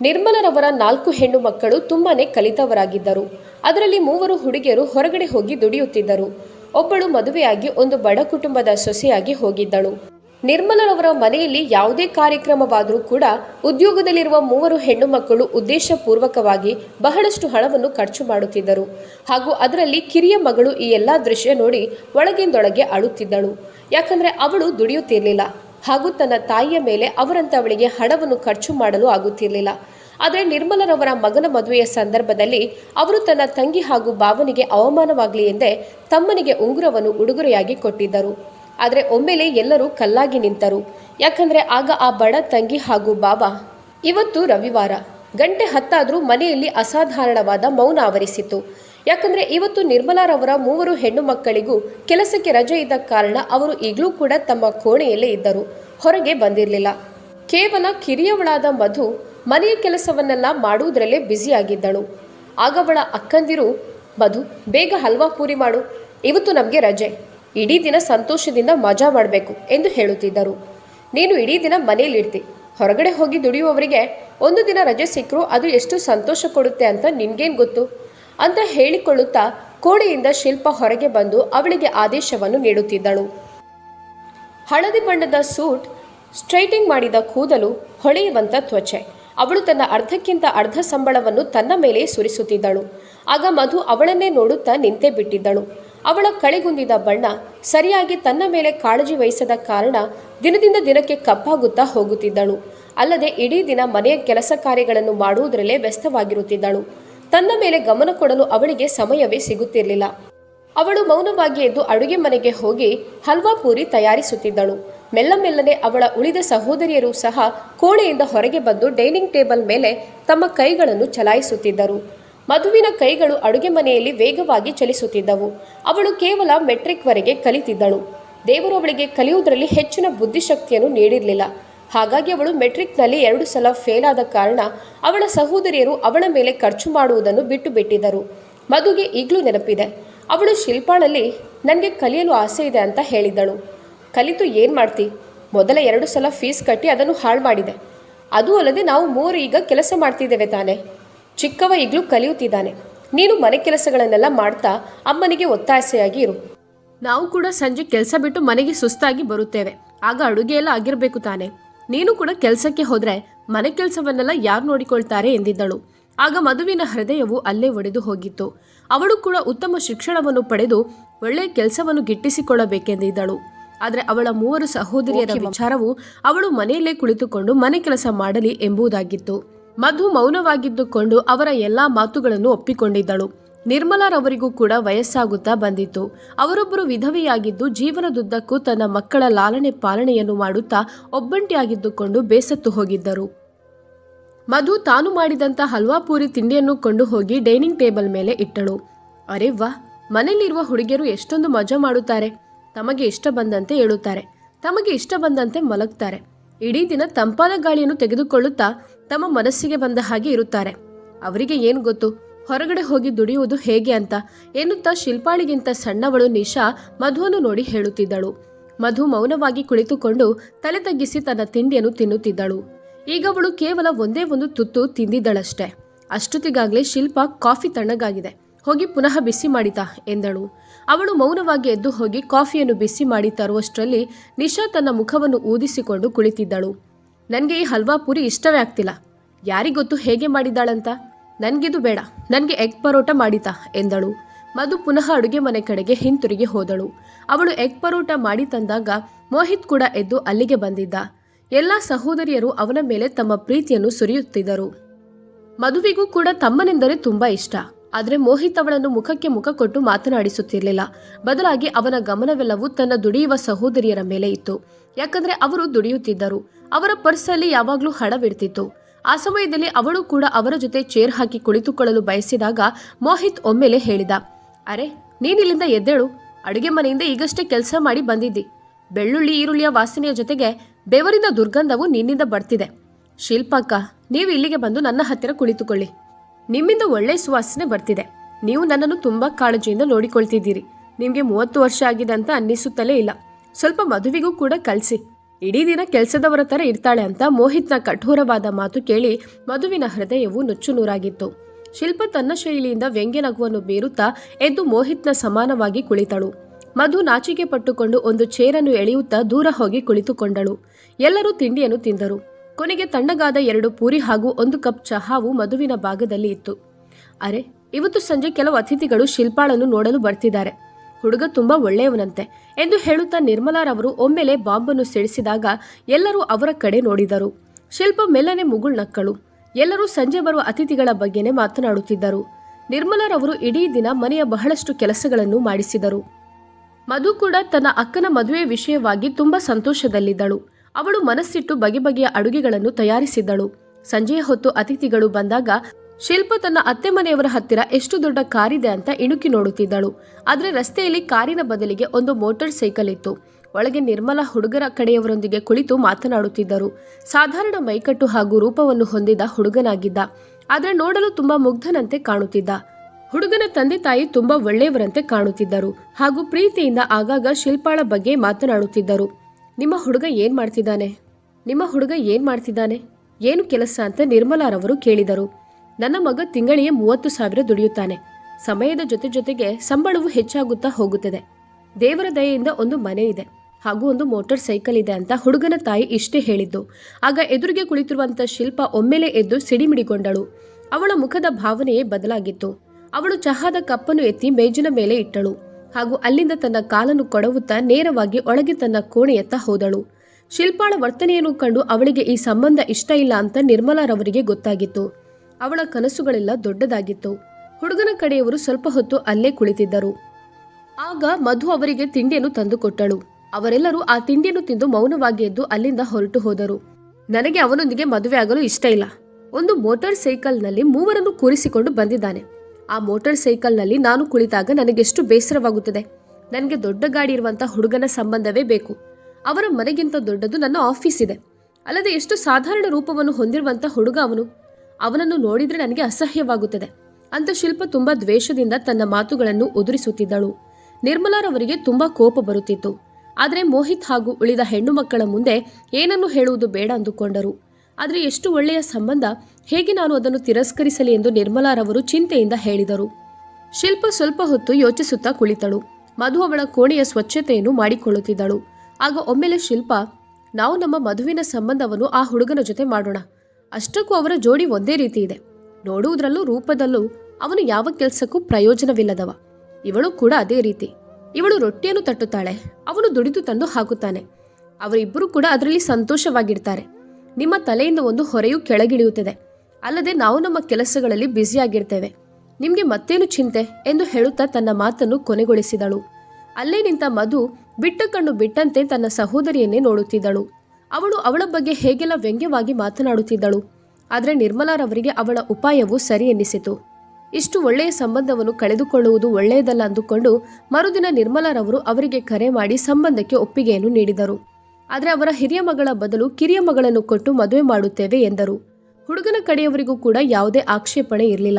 ನಿರ್ಮಲರವರ ನಾಲ್ಕು ಹೆಣ್ಣು ಮಕ್ಕಳು ತುಂಬಾನೇ ಕಲಿತವರಾಗಿದ್ದರು. ಅದರಲ್ಲಿ ಮೂವರು ಹುಡುಗಿಯರು ಹೊರಗಡೆ ಹೋಗಿ ದುಡಿಯುತ್ತಿದ್ದರು. ಒಬ್ಬಳು ಮದುವೆಯಾಗಿ ಒಂದು ಬಡ ಕುಟುಂಬದ ಸೊಸೆಯಾಗಿ ಹೋಗಿದ್ದಳು. ನಿರ್ಮಲರವರ ಮನೆಯಲ್ಲಿ ಯಾವುದೇ ಕಾರ್ಯಕ್ರಮವಾದರೂ ಕೂಡ ಉದ್ಯೋಗದಲ್ಲಿರುವ ಮೂವರು ಹೆಣ್ಣು ಮಕ್ಕಳು ಉದ್ದೇಶಪೂರ್ವಕವಾಗಿ ಬಹಳಷ್ಟು ಹಣವನ್ನು ಖರ್ಚು ಮಾಡುತ್ತಿದ್ದರು. ಹಾಗೂ ಅದರಲ್ಲಿ ಕಿರಿಯ ಮಗಳು ಈ ಎಲ್ಲ ದೃಶ್ಯ ನೋಡಿ ಒಳಗಿಂದೊಳಗೆ ಅಳುತ್ತಿದ್ದಳು. ಯಾಕಂದರೆ ಅವಳು ದುಡಿಯುತ್ತಿರಲಿಲ್ಲ. ಹಾಗೂ ತನ್ನ ತಾಯಿಯ ಮೇಲೆ ಅವರಂತವಳಿಗೆ ಹಣವನ್ನು ಖರ್ಚು ಮಾಡಲು ಆಗುತ್ತಿರಲಿಲ್ಲ. ಆದರೆ ನಿರ್ಮಲರವರ ಮಗನ ಮದುವೆಯ ಸಂದರ್ಭದಲ್ಲಿ ಅವರು ತನ್ನ ತಂಗಿ ಹಾಗೂ ಭಾವನಿಗೆ ಅವಮಾನವಾಗಲಿ ಎಂದೇ ತಮ್ಮನಿಗೆ ಉಂಗುರವನ್ನು ಉಡುಗೊರೆಯಾಗಿ ಕೊಟ್ಟಿದ್ದರು. ಆದರೆ ಒಮ್ಮೆಲೆ ಎಲ್ಲರೂ ಕಲ್ಲಾಗಿ ನಿಂತರು. ಯಾಕಂದ್ರೆ ಆಗ ಆ ಬಡ ತಂಗಿ ಹಾಗೂ ಬಾಬಾ ಇವತ್ತು ರವಿವಾರ. ಗಂಟೆ ಹತ್ತಾದರೂ ಮನೆಯಲ್ಲಿ ಅಸಾಧಾರಣವಾದ ಮೌನ ಆವರಿಸಿತು ಯಾಕಂದ್ರೆ ಇವತ್ತು ನಿರ್ಮಲಾರವರ ಮೂವರು ಹೆಣ್ಣು ಮಕ್ಕಳಿಗೂ ಕೆಲಸಕ್ಕೆ ರಜೆ ಇದ್ದ ಕಾರಣ ಅವರು ಈಗಲೂ ಕೂಡ ತಮ್ಮ ಕೋಣೆಯಲ್ಲೇ ಇದ್ದರು. ಹೊರಗೆ ಬಂದಿರಲಿಲ್ಲ. ಕೇವಲ ಕಿರಿಯವಳಾದ ಮಧು ಮನೆಯ ಕೆಲಸವನ್ನೆಲ್ಲ ಮಾಡುವುದರಲ್ಲೇ ಬ್ಯುಸಿಯಾಗಿದ್ದಳು ಆಗವಳ ಅಕ್ಕಂದಿರು, ಮಧು, ಬೇಗ ಹಲ್ವಾ ಪೂರಿ ಮಾಡು. ಇವತ್ತು ನಮಗೆ ರಜೆ. ಇಡೀ ದಿನ ಸಂತೋಷದಿಂದ ಮಜಾ ಮಾಡಬೇಕು ಎಂದು ಹೇಳುತ್ತಿದ್ದರು. ನೀನು ಇಡೀ ದಿನ ಮನೆಯಲ್ಲಿರ್ತಿ ಹೊರಗಡೆ ಹೋಗಿ ದುಡಿಯುವವರಿಗೆ ಒಂದು ದಿನ ರಜೆ ಸಿಕ್ಕರೂ ಅದು ಎಷ್ಟು ಸಂತೋಷ ಕೊಡುತ್ತೆ ಅಂತ ನಿನ್ಗೇನು ಗೊತ್ತು? ಅಂತ ಹೇಳಿಕೊಳ್ಳುತ್ತಾ ಕೋಣೆಯಿಂದ ಶಿಲ್ಪ ಹೊರಗೆ ಬಂದು ಅವಳಿಗೆ ಆದೇಶವನ್ನು ನೀಡುತ್ತಿದ್ದಳು. ಹಳದಿ ಬಣ್ಣದ ಸೂಟ್, ಸ್ಟ್ರೈಟಿಂಗ್ ಮಾಡಿದ ಕೂದಲು ಹೊಳೆಯುವಂತ ತ್ವಚೆ. ಅವಳು ತನ್ನ ಅರ್ಧಕ್ಕಿಂತ ಅರ್ಧ ಸಂಬಳವನ್ನು ತನ್ನ ಮೇಲೆ ಸುರಿಸುತ್ತಿದ್ದಳು. ಆಗ ಮಧು ಅವಳನ್ನೇ ನೋಡುತ್ತಾ ನಿಂತೇ ಬಿಟ್ಟಿದ್ದಳು. ಅವಳ ಕಳೆಗುಂದಿದ ಬಣ್ಣ ಸರಿಯಾಗಿ ತನ್ನ ಮೇಲೆ ಕಾಳಜಿ ವಹಿಸದ ಕಾರಣ ದಿನದಿಂದ ದಿನಕ್ಕೆ ಕಪ್ಪಾಗುತ್ತಾ ಹೋಗುತ್ತಿದ್ದಳು. ಅಲ್ಲದೆ ಇಡೀ ದಿನ ಮನೆಯ ಕೆಲಸ ಕಾರ್ಯಗಳನ್ನು ಮಾಡುವುದರಲ್ಲೇ ವ್ಯಸ್ತವಾಗಿರುತ್ತಿದ್ದಳು. ತನ್ನ ಮೇಲೆ ಗಮನ ಕೊಡಲು ಅವಳಿಗೆ ಸಮಯವೇ ಸಿಗುತ್ತಿರಲಿಲ್ಲ. ಅವಳು ಮೌನವಾಗಿ ಎದ್ದು ಅಡುಗೆ ಮನೆಗೆ ಹೋಗಿ ಹಲ್ವಾ ಪೂರಿ ತಯಾರಿಸುತ್ತಿದ್ದಳು. ಮೆಲ್ಲ ಮೆಲ್ಲನೆ ಅವಳ ಉಳಿದ ಸಹೋದರಿಯರು ಸಹ ಕೋಣೆಯಿಂದ ಹೊರಗೆ ಬಂದು ಡೈನಿಂಗ್ ಟೇಬಲ್ ಮೇಲೆ ತಮ್ಮ ಕೈಗಳನ್ನು ಚಲಾಯಿಸುತ್ತಿದ್ದರು. ಮಧುವಿನ ಕೈಗಳು ಅಡುಗೆ ಮನೆಯಲ್ಲಿ ವೇಗವಾಗಿ ಚಲಿಸುತ್ತಿದ್ದವು. ಅವಳು ಕೇವಲ ಮೆಟ್ರಿಕ್ವರೆಗೆ ಕಲಿತಿದ್ದಳು. ದೇವರು ಅವಳಿಗೆ ಕಲಿಯುವುದರಲ್ಲಿ ಹೆಚ್ಚಿನ ಬುದ್ಧಿಶಕ್ತಿಯನ್ನು ನೀಡಿರಲಿಲ್ಲ. ಹಾಗಾಗಿ ಅವಳು ಮೆಟ್ರಿಕ್ನಲ್ಲಿ ಎರಡು ಸಲ ಫೇಲ್ ಆದ ಕಾರಣ ಅವಳ ಸಹೋದರಿಯರು ಅವಳ ಮೇಲೆ ಖರ್ಚು ಮಾಡುವುದನ್ನು ಬಿಟ್ಟು ಬಿಟ್ಟಿದ್ದರು. ಮಧುಗೆ ಈಗಲೂ ನೆನಪಿದೆ. ಅವಳು ಶಿಲ್ಪಾಳಲ್ಲಿ ನನಗೆ ಕಲಿಯಲು ಆಸೆ ಇದೆ ಅಂತ ಹೇಳಿದ್ದಳು. ಕಲಿತು ಏನು ಮಾಡ್ತಿ? ಮೊದಲ ಎರಡು ಸಲ ಫೀಸ್ ಕಟ್ಟಿ ಅದನ್ನು ಹಾಳು ಮಾಡಿದೆ. ಅದು ಅಲ್ಲದೆ ನಾವು ಮೂರು ಈಗ ಕೆಲಸ ಮಾಡ್ತಿದ್ದೇವೆ ತಾನೆ. ಚಿಕ್ಕವ ಈಗಲೂ ಕಲಿಯುತ್ತಿದ್ದಾನೆ. ನೀನು ಮನೆ ಕೆಲಸಗಳನ್ನೆಲ್ಲ ಮಾಡ್ತಾ ಅಮ್ಮನಿಗೆ ಒತ್ತಾಸೆಯಾಗಿ ಇರು. ನಾವು ಕೂಡ ಸಂಜೆ ಕೆಲಸ ಬಿಟ್ಟು ಮನೆಗೆ ಸುಸ್ತಾಗಿ ಬರುತ್ತೇವೆ. ಆಗ ಅಡುಗೆ ಎಲ್ಲ ಆಗಿರಬೇಕು ತಾನೆ. ನೀನು ಕೂಡ ಕೆಲಸಕ್ಕೆ ಹೋದ್ರೆ ಮನೆ ಕೆಲಸವನ್ನೆಲ್ಲ ಯಾರು ನೋಡಿಕೊಳ್ತಾರೆ ಎಂದಿದ್ದಳು. ಆಗ ಮಧುವಿನ ಹೃದಯವು ಅಲ್ಲೇ ಒಡೆದು ಹೋಗಿತ್ತು. ಅವಳು ಕೂಡ ಉತ್ತಮ ಶಿಕ್ಷಣವನ್ನು ಪಡೆದು ಒಳ್ಳೆಯ ಕೆಲಸವನ್ನು ಗಿಟ್ಟಿಸಿಕೊಳ್ಳಬೇಕೆಂದಿದ್ದಳು. ಆದರೆ ಅವಳ ಮೂವರು ಸಹೋದರಿಯರ ವಿಚಾರವು ಅವಳು ಮನೆಯಲ್ಲೇ ಕುಳಿತುಕೊಂಡು ಮನೆ ಕೆಲಸ ಮಾಡಲಿ ಎಂಬುದಾಗಿತ್ತು. ಮಧು ಮೌನವಾಗಿದ್ದುಕೊಂಡು ಅವರ ಎಲ್ಲಾ ಮಾತುಗಳನ್ನು ಒಪ್ಪಿಕೊಂಡಿದ್ದಳು. ನಿರ್ಮಲಾರವರಿಗೂ ಕೂಡ ವಯಸ್ಸಾಗುತ್ತಾ ಬಂದಿತ್ತು. ಅವರೊಬ್ಬರು ವಿಧವೆಯಾಗಿದ್ದು ಜೀವನದುದ್ದಕ್ಕೂ ತನ್ನ ಮಕ್ಕಳ ಲಾಲನೆ ಪಾಲನೆಯನ್ನು ಮಾಡುತ್ತಾ ಒಬ್ಬಂಟಿಯಾಗಿದ್ದುಕೊಂಡು ಬೇಸತ್ತು ಹೋಗಿದ್ದರು. ಮಧು ತಾನು ಮಾಡಿದಂಥ ಹಲ್ವಾ ಪೂರಿ ತಿಂಡಿಯನ್ನು ಕೊಂಡು ಹೋಗಿ ಡೈನಿಂಗ್ ಟೇಬಲ್ ಮೇಲೆ ಇಟ್ಟಳು. ಅರೆ ವಾ ಮನೆಯಲ್ಲಿರುವ ಹುಡುಗಿಯರು ಎಷ್ಟೊಂದು ಮಜಾ ಮಾಡುತ್ತಾರೆ. ತಮಗೆ ಇಷ್ಟ ಬಂದಂತೆ ಹೇಳುತ್ತಾರೆ ತಮಗೆ ಇಷ್ಟ ಬಂದಂತೆ ಮಲಗ್ತಾರೆ. ಇಡೀ ದಿನ ತಂಪಾದ ಗಾಳಿಯನ್ನು ತೆಗೆದುಕೊಳ್ಳುತ್ತಾ ತಮ್ಮ ಮನಸ್ಸಿಗೆ ಬಂದ ಹಾಗೆ ಇರುತ್ತಾರೆ. ಅವರಿಗೆ ಏನು ಗೊತ್ತು? ಹೊರಗಡೆ ಹೋಗಿ ದುಡಿಯುವುದು ಹೇಗೆ ಅಂತ ಎನ್ನುತ್ತಾ ಶಿಲ್ಪಾಳಿಗಿಂತ ಸಣ್ಣವಳು ನಿಶಾ ಮಧುವನ್ನು ನೋಡಿ ಹೇಳುತ್ತಿದ್ದಳು. ಮಧು ಮೌನವಾಗಿ ಕುಳಿತುಕೊಂಡು ತಲೆ ತಗ್ಗಿಸಿ ತನ್ನ ತಿಂಡಿಯನ್ನು ತಿನ್ನುತ್ತಿದ್ದಳು. ಈಗ ಅವಳು ಕೇವಲ ಒಂದೇ ಒಂದು ತುತ್ತು ತಿಂದಿದ್ದಳಷ್ಟೇ. ಅಷ್ಟೊತ್ತಿಗಾಗಲೇ ಶಿಲ್ಪ ಕಾಫಿ ತಣ್ಣಗಾಗಿದೆ. ಹೋಗಿ ಪುನಃ ಬಿಸಿ ಮಾಡಿತಾ ಎಂದಳು. ಅವಳು ಮೌನವಾಗಿ ಎದ್ದು ಹೋಗಿ ಕಾಫಿಯನ್ನು ಬಿಸಿ ಮಾಡಿ ತರುವಷ್ಟರಲ್ಲಿ ನಿಶಾ ತನ್ನ ಮುಖವನ್ನು ಊದಿಸಿಕೊಂಡು ಕುಳಿತಿದ್ದಳು. ನನಗೆ ಈ ಹಲ್ವಾ ಪುರಿ ಇಷ್ಟವೇ ಆಗ್ತಿಲ್ಲ. ಯಾರಿಗೊತ್ತು ಹೇಗೆ ಮಾಡಿದ್ದಾಳಂತ? ನನಗಿದು ಬೇಡ, ನನಗೆ ಎಗ್ ಪರೋಟ ಮಾಡಿತಾ ಎಂದಳು. ಮಧು ಪುನಃ ಅಡುಗೆ ಮನೆ ಕಡೆಗೆ ಹಿಂತಿರುಗಿ ಹೋದಳು. ಅವಳು ಎಗ್ ಪರೋಟ ಮಾಡಿ ತಂದಾಗ ಮೋಹಿತ್ ಕೂಡ ಎದ್ದು ಅಲ್ಲಿಗೆ ಬಂದಿದ್ದ. ಎಲ್ಲ ಸಹೋದರಿಯರು ಅವನ ಮೇಲೆ ತಮ್ಮ ಪ್ರೀತಿಯನ್ನು ಸುರಿಯುತ್ತಿದ್ದರು. ಮಧುವಿಗೂ ಕೂಡ ತಮ್ಮನೆಂದರೆ ತುಂಬಾ ಇಷ್ಟ. ಆದರೆ ಮೋಹಿತ್ ಅವಳನ್ನು ಮುಖಕ್ಕೆ ಮುಖ ಕೊಟ್ಟು ಮಾತನಾಡಿಸುತ್ತಿರಲಿಲ್ಲ. ಬದಲಾಗಿ ಅವನ ಗಮನವೆಲ್ಲವೂ ತನ್ನ ದುಡಿಯುವ ಸಹೋದರಿಯರ ಮೇಲೆ ಇತ್ತು. ಯಾಕಂದ್ರೆ ಅವರು ದುಡಿಯುತ್ತಿದ್ದರು. ಅವರ ಪರ್ಸಲ್ಲಿ ಯಾವಾಗಲೂ ಹಣವಿಡ್ತಿತ್ತು ಆ ಸಮಯದಲ್ಲಿ ಅವಳು ಕೂಡ ಅವರ ಜೊತೆ ಚೇರ್ ಹಾಕಿ ಕುಳಿತುಕೊಳ್ಳಲು ಬಯಸಿದಾಗ ಮೋಹಿತ್ ಒಮ್ಮೆಲೆ ಹೇಳಿದ, ಅರೆ, ನೀನಿಲ್ಲಿಂದ ಎದ್ದೇಳು. ಅಡುಗೆ ಮನೆಯಿಂದ ಈಗಷ್ಟೇ ಕೆಲಸ ಮಾಡಿ ಬಂದಿದ್ದಿ. ಬೆಳ್ಳುಳ್ಳಿ, ಈರುಳ್ಳಿಯ ವಾಸನೆಯ ಜೊತೆಗೆ ಬೆವರಿನ ದುರ್ಗಂಧವು ನಿನ್ನಿಂದ ಬರ್ತಿದೆ. ಶಿಲ್ಪಕ್ಕ, ನೀವು ಇಲ್ಲಿಗೆ ಬಂದು ನನ್ನ ಹತ್ತಿರ ಕುಳಿತುಕೊಳ್ಳಿ. ನಿಮ್ಮಿಂದ ಒಳ್ಳೆ ಸುವಾಸನೆ ಬರ್ತಿದೆ. ನೀವು ನನ್ನನ್ನು ತುಂಬಾ ಕಾಳಜಿಯಿಂದ ನೋಡಿಕೊಳ್ತಿದ್ದೀರಿ. ನಿಮಗೆ ಮೂವತ್ತು ವರ್ಷ ಆಗಿದೆ ಅಂತ ಅನ್ನಿಸುತ್ತಲೇ ಇಲ್ಲ. ಸ್ವಲ್ಪ ಮದುವೆಗೂ ಕೂಡ ಕಲಿಸಿ. ಇಡೀ ದಿನ ಕೆಲಸದವರ ಥರ ಇರ್ತಾಳೆ ಅಂತ ಮೋಹಿತ್ನ ಕಠೋರವಾದ ಮಾತು ಕೇಳಿ ಮಧುವಿನ ಹೃದಯವು ನುಚ್ಚು ನೂರಾಗಿತ್ತು. ಶಿಲ್ಪ ತನ್ನ ಶೈಲಿಯಿಂದ ವ್ಯಂಗ್ಯ ನಗುವನ್ನು ಬೀರುತ್ತಾ ಎದ್ದು ಮೋಹಿತ್ನ ಸಮಾನವಾಗಿ ಕುಳಿತಳು. ಮಧು ನಾಚಿಕೆ ಪಟ್ಟುಕೊಂಡು ಒಂದು ಚೇರನ್ನು ಎಳೆಯುತ್ತಾ ದೂರ ಹೋಗಿ ಕುಳಿತುಕೊಂಡಳು. ಎಲ್ಲರೂ ತಿಂಡಿಯನ್ನು ತಿಂದರು. ಕೊನೆಗೆ ತಣ್ಣಗಾದ ಎರಡು ಪೂರಿ ಹಾಗೂ ಒಂದು ಕಪ್ ಚಹಾವು ಮಧುವಿನ ಭಾಗದಲ್ಲಿ ಇತ್ತು. ಅರೆ, ಇವತ್ತು ಸಂಜೆ ಕೆಲವು ಅತಿಥಿಗಳು ಶಿಲ್ಪಾಳನ್ನು ನೋಡಲು ಬರ್ತಿದ್ದಾರೆ. ಹುಡುಗ ತುಂಬಾ ಒಳ್ಳೆಯವನಂತೆ ಎಂದು ಹೇಳುತ್ತಾ ನಿರ್ಮಲಾರವರು ಒಮ್ಮೆಲೆ ಬಾಂಬನ್ನು ಸಿಡಿಸಿದಾಗ ಎಲ್ಲರೂ ಅವರ ಕಡೆ ನೋಡಿದರು. ಶಿಲ್ಪ ಮೆಲ್ಲನೆ ಮುಗುಳ್ನಕ್ಕಳು. ಎಲ್ಲರೂ ಸಂಜೆ ಬರುವ ಅತಿಥಿಗಳ ಬಗ್ಗೆನೇ ಮಾತನಾಡುತ್ತಿದ್ದರು. ನಿರ್ಮಲಾರವರು ಇಡೀ ದಿನ ಮನೆಯ ಬಹಳಷ್ಟು ಕೆಲಸಗಳನ್ನು ಮಾಡಿಸಿದರು. ಮಧು ಕೂಡ ತನ್ನ ಅಕ್ಕನ ಮದುವೆ ವಿಷಯವಾಗಿ ತುಂಬಾ ಸಂತೋಷದಲ್ಲಿದ್ದಳು. ಅವಳು ಮನಸ್ಸಿಟ್ಟು ಬಗೆ ಬಗೆಯ ಅಡುಗೆಗಳನ್ನು ತಯಾರಿಸಿದ್ದಳು. ಸಂಜೆಯ ಹೊತ್ತು ಅತಿಥಿಗಳು ಬಂದಾಗ ಶಿಲ್ಪ ತನ್ನ ಅತ್ತೆ ಮನೆಯವರ ಹತ್ತಿರ ಎಷ್ಟು ದೊಡ್ಡ ಕಾರಿದೆ ಅಂತ ಇಣುಕಿ ನೋಡುತ್ತಿದ್ದಳು. ಆದರೆ ರಸ್ತೆಯಲ್ಲಿ ಕಾರಿನ ಬದಲಿಗೆ ಒಂದು ಮೋಟಾರ್ ಸೈಕಲ್ ಇತ್ತು. ಒಳಗೆ ನಿರ್ಮಲ ಹುಡುಗರ ಕಡೆಯವರೊಂದಿಗೆ ಕುಳಿತು ಮಾತನಾಡುತ್ತಿದ್ದರು. ಸಾಧಾರಣ ಮೈಕಟ್ಟು ಹಾಗೂ ರೂಪವನ್ನು ಹೊಂದಿದ ಹುಡುಗನಾಗಿದ್ದ. ಆದರೆ ನೋಡಲು ತುಂಬಾ ಮುಗ್ಧನಂತೆ ಕಾಣುತ್ತಿದ್ದ. ಹುಡುಗನ ತಂದೆ ತಾಯಿ ತುಂಬಾ ಒಳ್ಳೆಯವರಂತೆ ಕಾಣುತ್ತಿದ್ದರು ಹಾಗೂ ಪ್ರೀತಿಯಿಂದ ಆಗಾಗ ಶಿಲ್ಪಾಳ ಬಗ್ಗೆ ಮಾತನಾಡುತ್ತಿದ್ದರು. ನಿಮ್ಮ ಹುಡುಗ ಏನ್ ಮಾಡ್ತಿದ್ದಾನೆ? ನಿಮ್ಮ ಹುಡುಗ ಏನ್ ಮಾಡ್ತಿದ್ದಾನೆ? ಏನು ಕೆಲಸ? ಅಂತ ನಿರ್ಮಲಾರವರು ಕೇಳಿದರು. ನನ್ನ ಮಗ ತಿಂಗಳಿಗೆ ಮೂವತ್ತು ಸಾವಿರ ದುಡಿಯುತ್ತಾನೆ. ಸಮಯದ ಜೊತೆ ಜೊತೆಗೆ ಸಂಬಳವು ಹೆಚ್ಚಾಗುತ್ತಾ ಹೋಗುತ್ತದೆ. ದೇವರ ದಯೆಯಿಂದ ಒಂದು ಮನೆ ಇದೆ. ಹಾಗೂ ಒಂದು ಮೋಟಾರ್ ಸೈಕಲ್ ಇದೆ ಅಂತ ಹುಡುಗನ ತಾಯಿ ಇಷ್ಟೇ ಹೇಳಿದ್ದು. ಆಗ ಎದುರಿಗೆ ಕುಳಿತಿರುವಂತ ಶಿಲ್ಪ ಒಮ್ಮೆಲೆ ಎದ್ದು ಸಿಡಿಮಿಡಿಗೊಂಡಳು. ಅವಳ ಮುಖದ ಭಾವನೆಯೇ ಬದಲಾಗಿತ್ತು. ಅವಳು ಚಹಾದ ಕಪ್ಪನ್ನು ಎತ್ತಿ ಮೇಜಿನ ಮೇಲೆ ಇಟ್ಟಳು. ಹಾಗೂ ಅಲ್ಲಿಂದ ತನ್ನ ಕಾಲನ್ನು ಕೊಡವುತ್ತಾ ನೇರವಾಗಿ ಒಳಗೆ ತನ್ನ ಕೋಣೆಯತ್ತ ಹೋದಳು. ಶಿಲ್ಪಾಳ ವರ್ತನೆಯನ್ನು ಕಂಡು ಅವಳಿಗೆ ಈ ಸಂಬಂಧ ಇಷ್ಟ ಇಲ್ಲ ಅಂತ ನಿರ್ಮಲಾರವರಿಗೆ ಗೊತ್ತಾಗಿತ್ತು. ಅವಳ ಕನಸುಗಳೆಲ್ಲ ದೊಡ್ಡದಾಗಿತ್ತು. ಹುಡುಗನ ಕಡೆಯವರು ಸ್ವಲ್ಪ ಹೊತ್ತು ಅಲ್ಲೇ ಕುಳಿತಿದ್ದರು. ಆಗ ಮಧು ಅವರಿಗೆ ತಿಂಡಿಯನ್ನು ತಂದುಕೊಟ್ಟಳು ಅವರೆಲ್ಲರೂ ಆ ತಿಂಡಿಯನ್ನು ತಿಂದು ಮೌನವಾಗಿ ಎದ್ದು ಅಲ್ಲಿಂದ ಹೊರಟು ಹೋದರು. ನನಗೆ ಅವನೊಂದಿಗೆ ಮದುವೆ ಆಗಲು ಇಷ್ಟ ಇಲ್ಲ. ಒಂದು ಮೋಟಾರ್ ಸೈಕಲ್ನಲ್ಲಿ ಮೂವರನ್ನು ಕೂರಿಸಿಕೊಂಡು ಬಂದಿದ್ದಾನೆ. ಆ ಮೋಟಾರ್ ಸೈಕಲ್ನಲ್ಲಿ ನಾನು ಕುಳಿತಾಗ ನನಗೆಷ್ಟು ಬೇಸರವಾಗುತ್ತದೆ. ನನಗೆ ದೊಡ್ಡ ಗಾಡಿ ಇರುವಂತ ಹುಡುಗನ ಸಂಬಂಧವೇ ಬೇಕು. ಅವರ ಮನೆಗಿಂತ ದೊಡ್ಡದು ನನ್ನ ಆಫೀಸ್ ಇದೆ ಅಲ್ಲದೆ ಎಷ್ಟು ಸಾಧಾರಣ ರೂಪವನ್ನು ಹೊಂದಿರುವಂತ ಹುಡುಗ ಅವನು. ಅವನನ್ನು ನೋಡಿದ್ರೆ ನನಗೆ ಅಸಹ್ಯವಾಗುತ್ತದೆ. ಅಂತ ಶಿಲ್ಪ ತುಂಬಾ ದ್ವೇಷದಿಂದ ತನ್ನ ಮಾತುಗಳನ್ನು ಉದುರಿಸುತ್ತಿದ್ದಳು. ನಿರ್ಮಲಾರವರಿಗೆ ತುಂಬಾ ಕೋಪ ಬರುತ್ತಿತ್ತು. ಆದರೆ ಮೋಹಿತ್ ಹಾಗೂ ಉಳಿದ ಹೆಣ್ಣು ಮಕ್ಕಳ ಮುಂದೆ ಏನನ್ನು ಹೇಳುವುದು ಬೇಡ ಅಂದುಕೊಂಡರು. ಆದರೆ ಎಷ್ಟು ಒಳ್ಳೆಯ ಸಂಬಂಧ, ಹೇಗೆ ನಾನು ಅದನ್ನು ತಿರಸ್ಕರಿಸಲಿ ಎಂದು ನಿರ್ಮಲಾರವರು ಚಿಂತೆಯಿಂದ ಹೇಳಿದರು. ಶಿಲ್ಪ ಸ್ವಲ್ಪ ಹೊತ್ತು ಯೋಚಿಸುತ್ತಾ ಕುಳಿತಳು. ಮಧು ಅವಳ ಕೋಣೆಯ ಸ್ವಚ್ಛತೆಯನ್ನು ಮಾಡಿಕೊಳ್ಳುತ್ತಿದ್ದಳು. ಆಗ ಒಮ್ಮೆಲೆ ಶಿಲ್ಪ, ನಾವು ನಮ್ಮ ಮಧುವಿನ ಸಂಬಂಧವನ್ನು ಆ ಹುಡುಗನ ಜೊತೆ ಮಾಡೋಣ. ಅಷ್ಟಕ್ಕೂ ಅವರ ಜೋಡಿ ಒಂದೇ ರೀತಿ ಇದೆ. ನೋಡುವುದರಲ್ಲೂ ರೂಪದಲ್ಲೂ ಅವನು ಯಾವ ಕೆಲಸಕ್ಕೂ ಪ್ರಯೋಜನವಿಲ್ಲದವ. ಇವಳು ಕೂಡ ಅದೇ ರೀತಿ. ಇವಳು ರೊಟ್ಟಿಯನ್ನು ತಟ್ಟುತ್ತಾಳೆ. ಅವನು ದುಡಿದು ತಂದು ಹಾಕುತ್ತಾನೆ. ಅವರಿಬ್ಬರೂ ಕೂಡ ಅದರಲ್ಲಿ ಸಂತೋಷವಾಗಿರ್ತಾರೆ. ನಿಮ್ಮ ತಲೆಯಿಂದ ಒಂದು ಹೊರೆಯು ಕೆಳಗಿಳಿಯುತ್ತದೆ. ಅಲ್ಲದೆ ನಾವು ನಮ್ಮ ಕೆಲಸಗಳಲ್ಲಿ ಬ್ಯುಸಿಯಾಗಿರ್ತೇವೆ. ನಿಮಗೆ ಮತ್ತೇನು ಚಿಂತೆ? ಎಂದು ಹೇಳುತ್ತಾ ತನ್ನ ಮಾತನ್ನು ಕೊನೆಗೊಳಿಸಿದಳು. ಅಲ್ಲೇ ನಿಂತ ಮಧು ಬಿಟ್ಟ ಕಣ್ಣು ಬಿಟ್ಟಂತೆ ತನ್ನ ಸಹೋದರಿಯನ್ನೇ ನೋಡುತ್ತಿದ್ದಳು. ಅವಳು ಅವಳ ಬಗ್ಗೆ ಹೇಗೆಲ್ಲ ವ್ಯಂಗ್ಯವಾಗಿ ಮಾತನಾಡುತ್ತಿದ್ದಳು. ಆದರೆ ನಿರ್ಮಲಾರವರಿಗೆ ಅವಳ ಉಪಾಯವು ಸರಿ ಎನ್ನಿಸಿತು. ಇಷ್ಟು ಒಳ್ಳೆಯ ಸಂಬಂಧವನ್ನು ಕಳೆದುಕೊಳ್ಳುವುದು ಒಳ್ಳೆಯದಲ್ಲ ಅಂದುಕೊಂಡು ಮರುದಿನ ನಿರ್ಮಲಾರವರು ಅವರಿಗೆ ಕರೆ ಮಾಡಿ ಸಂಬಂಧಕ್ಕೆ ಒಪ್ಪಿಗೆಯನ್ನು ನೀಡಿದರು. ಆದರೆ ಅವರ ಹಿರಿಯ ಮಗಳ ಬದಲು ಕಿರಿಯ ಮಗಳನ್ನು ಕೊಟ್ಟು ಮದುವೆ ಮಾಡುತ್ತೇವೆ ಎಂದರು. ಹುಡುಗನ ಕಡೆಯವರಿಗೂ ಕೂಡ ಯಾವುದೇ ಆಕ್ಷೇಪಣೆ ಇರಲಿಲ್ಲ.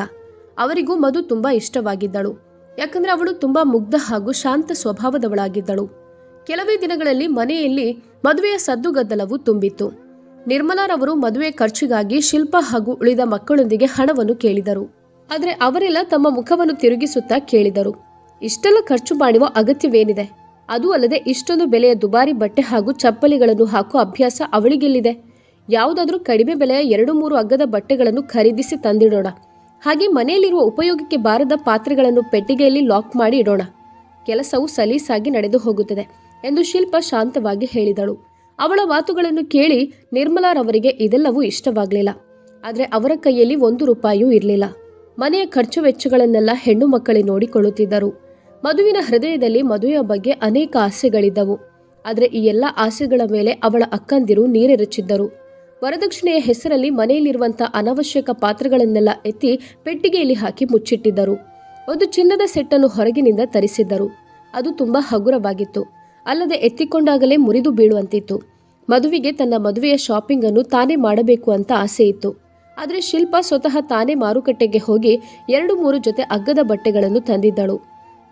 ಅವರಿಗೂ ಮಧು ತುಂಬಾ ಇಷ್ಟವಾಗಿದ್ದಳು. ಯಾಕಂದ್ರೆ ಅವಳು ತುಂಬಾ ಮುಗ್ಧ ಹಾಗೂ ಶಾಂತ ಸ್ವಭಾವದವಳಾಗಿದ್ದಳು. ಕೆಲವೇ ದಿನಗಳಲ್ಲಿ ಮನೆಯಲ್ಲಿ ಮದುವೆಯ ಸದ್ದುಗದ್ದಲವು ತುಂಬಿತ್ತು. ನಿರ್ಮಲಾರವರು ಮದುವೆ ಖರ್ಚಿಗಾಗಿ ಶಿಲ್ಪ ಹಾಗೂ ಉಳಿದ ಮಕ್ಕಳೊಂದಿಗೆ ಹಣವನ್ನು ಕೇಳಿದರು. ಆದರೆ ಅವರೆಲ್ಲ ತಮ್ಮ ಮುಖವನ್ನು ತಿರುಗಿಸುತ್ತಾ ಕೇಳಿದರು. ಇಷ್ಟೆಲ್ಲ ಖರ್ಚು ಮಾಡುವ ಅಗತ್ಯವೇನಿದೆ? ಅದೂ ಅಲ್ಲದೆ ಇಷ್ಟೊಂದು ಬೆಲೆಯ ದುಬಾರಿ ಬಟ್ಟೆ ಹಾಗೂ ಚಪ್ಪಲಿಗಳನ್ನು ಹಾಕುವ ಅಭ್ಯಾಸ ಅವಳಿಗೆಲ್ಲಿದೆ? ಯಾವುದಾದ್ರೂ ಕಡಿಮೆ ಬೆಲೆಯ ಎರಡು ಮೂರು ಅಗ್ಗದ ಬಟ್ಟೆಗಳನ್ನು ಖರೀದಿಸಿ ತಂದಿಡೋಣ. ಹಾಗೆ ಮನೆಯಲ್ಲಿರುವ ಉಪಯೋಗಕ್ಕೆ ಬಾರದ ಪಾತ್ರೆಗಳನ್ನು ಪೆಟ್ಟಿಗೆಯಲ್ಲಿ ಲಾಕ್ ಮಾಡಿ ಇಡೋಣ. ಕೆಲಸವು ಸಲೀಸಾಗಿ ನಡೆದು ಹೋಗುತ್ತದೆ. ಎಂದು ಶಿಲ್ಪ ಶಾಂತವಾಗಿ ಹೇಳಿದಳು. ಅವಳ ಮಾತುಗಳನ್ನು ಕೇಳಿ ನಿರ್ಮಲಾರವರಿಗೆ ಇದೆಲ್ಲವೂ ಇಷ್ಟವಾಗಲಿಲ್ಲ. ಆದರೆ ಅವರ ಕೈಯಲ್ಲಿ ಒಂದು ರೂಪಾಯಿಯೂ ಇರಲಿಲ್ಲ. ಮನೆಯ ಖರ್ಚು ವೆಚ್ಚಗಳನ್ನೆಲ್ಲ ಹೆಣ್ಣು ಮಕ್ಕಳೇ ನೋಡಿಕೊಳ್ಳುತ್ತಿದ್ದರು. ಮಧುವಿನ ಹೃದಯದಲ್ಲಿ ಮದುವೆಯ ಬಗ್ಗೆ ಅನೇಕ ಆಸೆಗಳಿದ್ದವು. ಆದರೆ ಈ ಎಲ್ಲ ಆಸೆಗಳ ಮೇಲೆ ಅವಳ ಅಕ್ಕಂದಿರು ನೀರೆರಚಿದ್ದರು. ವರದಕ್ಷಿಣೆಯ ಹೆಸರಲ್ಲಿ ಮನೆಯಲ್ಲಿರುವಂಥ ಅನವಶ್ಯಕ ಪಾತ್ರಗಳನ್ನೆಲ್ಲ ಎತ್ತಿ ಪೆಟ್ಟಿಗೆಯಲ್ಲಿ ಹಾಕಿ ಮುಚ್ಚಿಟ್ಟಿದ್ದರು. ಒಂದು ಚಿನ್ನದ ಸೆಟ್ಟನ್ನು ಹೊರಗಿನಿಂದ ತರಿಸಿದ್ದರು. ಅದು ತುಂಬಾ ಹಗುರವಾಗಿತ್ತು. ಅಲ್ಲದೆ ಎತ್ತಿಕೊಂಡಾಗಲೇ ಮುರಿದು ಬೀಳುವಂತಿತ್ತು. ಮದುವಿಗೆ ತನ್ನ ಮದುವೆಯ ಶಾಪಿಂಗ್ ಅನ್ನು ತಾನೇ ಮಾಡಬೇಕು ಅಂತ ಆಸೆ ಇತ್ತು. ಆದರೆ ಶಿಲ್ಪ ಸ್ವತಃ ತಾನೇ ಮಾರುಕಟ್ಟೆಗೆ ಹೋಗಿ ಎರಡು ಮೂರು ಜೊತೆ ಅಗ್ಗದ ಬಟ್ಟೆಗಳನ್ನು ತಂದಿದ್ದಳು.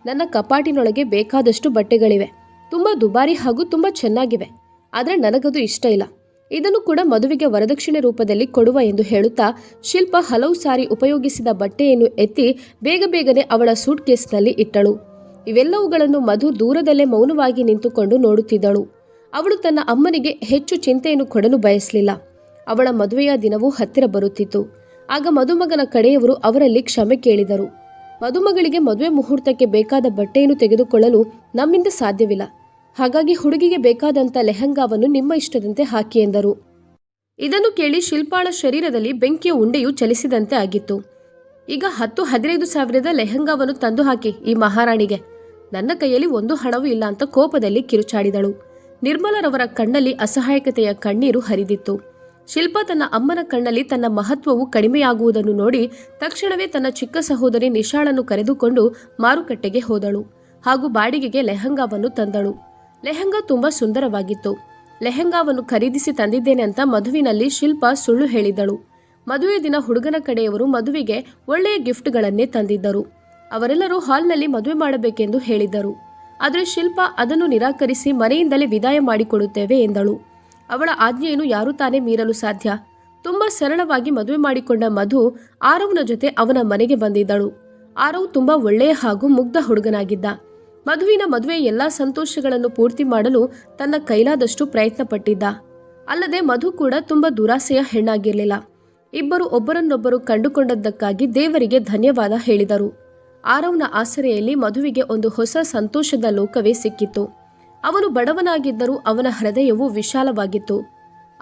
ನನ್ನ ಕಪಾಟಿನೊಳಗೆ ಬೇಕಾದಷ್ಟು ಬಟ್ಟೆಗಳಿವೆ. ತುಂಬ ದುಬಾರಿ ಹಾಗೂ ತುಂಬ ಚೆನ್ನಾಗಿವೆ. ಆದರೆ ನನಗದು ಇಷ್ಟ ಇಲ್ಲ. ಇದನ್ನು ಕೂಡ ಮದುವೆಗೆ ವರದಕ್ಷಿಣೆ ರೂಪದಲ್ಲಿ ಕೊಡುವ ಎಂದು ಹೇಳುತ್ತಾ ಶಿಲ್ಪ ಹಲವು ಸಾರಿ ಉಪಯೋಗಿಸಿದ ಬಟ್ಟೆಯನ್ನು ಎತ್ತಿ ಬೇಗ ಬೇಗನೆ ಅವಳ ಸೂಟ್ ಕೇಸ್ನಲ್ಲಿ ಇಟ್ಟಳು. ಇವೆಲ್ಲವುಗಳನ್ನು ಮಧು ದೂರದಲ್ಲೇ ಮೌನವಾಗಿ ನಿಂತುಕೊಂಡು ನೋಡುತ್ತಿದ್ದಳು. ಅವಳು ತನ್ನ ಅಮ್ಮನಿಗೆ ಹೆಚ್ಚು ಚಿಂತೆಯನ್ನು ಕೊಡಲು ಬಯಸಲಿಲ್ಲ. ಅವಳ ಮದುವೆಯ ದಿನವೂ ಹತ್ತಿರ ಬರುತ್ತಿತ್ತು. ಆಗ ಮದುಮಗನ ಕಡೆಯವರು ಅವರಲ್ಲಿ ಕ್ಷಮೆ ಕೇಳಿದರು. ಮದುಮಗಳಿಗೆ ಮದುವೆ ಮುಹೂರ್ತಕ್ಕೆ ಬೇಕಾದ ಬಟ್ಟೆಯನ್ನು ತೆಗೆದುಕೊಳ್ಳಲು ನಮ್ಮಿಂದ ಸಾಧ್ಯವಿಲ್ಲ. ಹಾಗಾಗಿ ಹುಡುಗಿಗೆ ಬೇಕಾದಂಥ ಲೆಹಂಗಾವನ್ನು ನಿಮ್ಮ ಇಷ್ಟದಂತೆ ಹಾಕಿ ಎಂದರು. ಇದನ್ನು ಕೇಳಿ ಶಿಲ್ಪಾಳ ಶರೀರದಲ್ಲಿ ಬೆಂಕಿಯ ಉಂಡೆಯು ಚಲಿಸಿದಂತೆ ಆಗಿತ್ತು. ಈಗ ಹತ್ತು ಹದಿನೈದು ಸಾವಿರದ ಲೆಹಂಗಾವನ್ನು ತಂದು ಹಾಕಿ ಈ ಮಹಾರಾಣಿಗೆ. ನನ್ನ ಕೈಯಲ್ಲಿ ಒಂದು ಹಣವೂ ಇಲ್ಲ ಅಂತ ಕೋಪದಲ್ಲಿ ಕಿರುಚಾಡಿದಳು. ನಿರ್ಮಲರವರ ಕಣ್ಣಲ್ಲಿ ಅಸಹಾಯಕತೆಯ ಕಣ್ಣೀರು ಹರಿದಿತ್ತು. ಶಿಲ್ಪ ತನ್ನ ಅಮ್ಮನ ಕಣ್ಣಲ್ಲಿ ತನ್ನ ಮಹತ್ವವು ಕಡಿಮೆಯಾಗುವುದನ್ನು ನೋಡಿ ತಕ್ಷಣವೇ ತನ್ನ ಚಿಕ್ಕ ಸಹೋದರಿ ನಿಶಾಳನ್ನು ಕರೆದುಕೊಂಡು ಮಾರುಕಟ್ಟೆಗೆ ಹೋದಳು ಹಾಗೂ ಬಾಡಿಗೆಗೆ ಲೆಹಂಗಾವನ್ನು ತಂದಳು. ಲೆಹಂಗಾ ತುಂಬಾ ಸುಂದರವಾಗಿತ್ತು. ಲೆಹಂಗಾವನ್ನು ಖರೀದಿಸಿ ತಂದಿದ್ದೇನೆ ಅಂತ ಮಧುವಿನಲ್ಲಿ ಶಿಲ್ಪ ಸುಳ್ಳು ಹೇಳಿದಳು. ಮದುವೆ ದಿನ ಹುಡುಗನ ಕಡೆಯವರು ಮದುವೆಗೆ ಒಳ್ಳೆಯ ಗಿಫ್ಟ್ಗಳನ್ನೇ ತಂದಿದ್ದರು. ಅವರೆಲ್ಲರೂ ಹಾಲ್ನಲ್ಲಿ ಮದುವೆ ಮಾಡಬೇಕೆಂದು ಹೇಳಿದ್ದರು. ಆದರೆ ಶಿಲ್ಪ ಅದನ್ನು ನಿರಾಕರಿಸಿ ಮನೆಯಿಂದಲೇ ವಿದಾಯ ಮಾಡಿಕೊಡುತ್ತೇವೆ ಎಂದಳು. ಅವಳ ಆಜ್ಞೆಯನ್ನು ಯಾರು ತಾನೇ ಮೀರಲು ಸಾಧ್ಯ. ತುಂಬ ಸರಳವಾಗಿ ಮದುವೆ ಮಾಡಿಕೊಂಡ ಮಧು ಆರವ್ನ ಜೊತೆ ಅವನ ಮನೆಗೆ ಬಂದಿದ್ದಳು. ಆರವ್ ತುಂಬ ಒಳ್ಳೆಯ ಹಾಗೂ ಮುಗ್ಧ ಹುಡುಗನಾಗಿದ್ದ. ಮಧುವಿನ ಮದುವೆ ಎಲ್ಲಾ ಸಂತೋಷಗಳನ್ನು ಪೂರ್ತಿ ಮಾಡಲು ತನ್ನ ಕೈಲಾದಷ್ಟು ಪ್ರಯತ್ನ ಪಟ್ಟಿದ್ದ ಅಲ್ಲದೆ ಮಧು ಕೂಡ ತುಂಬ ದುರಾಸೆಯ ಹೆಣ್ಣಾಗಿರಲಿಲ್ಲ. ಇಬ್ಬರು ಒಬ್ಬರನ್ನೊಬ್ಬರು ಕಂಡುಕೊಂಡದ್ದಕ್ಕಾಗಿ ದೇವರಿಗೆ ಧನ್ಯವಾದ ಹೇಳಿದರು. ಆರವ್ನ ಆಸರೆಯಲ್ಲಿ ಮಧುವಿಗೆ ಒಂದು ಹೊಸ ಸಂತೋಷದ ಲೋಕವೇ ಸಿಕ್ಕಿತ್ತು ಅವನು ಬಡವನಾಗಿದ್ದರೂ ಅವನ ಹೃದಯವು ವಿಶಾಲವಾಗಿತ್ತು.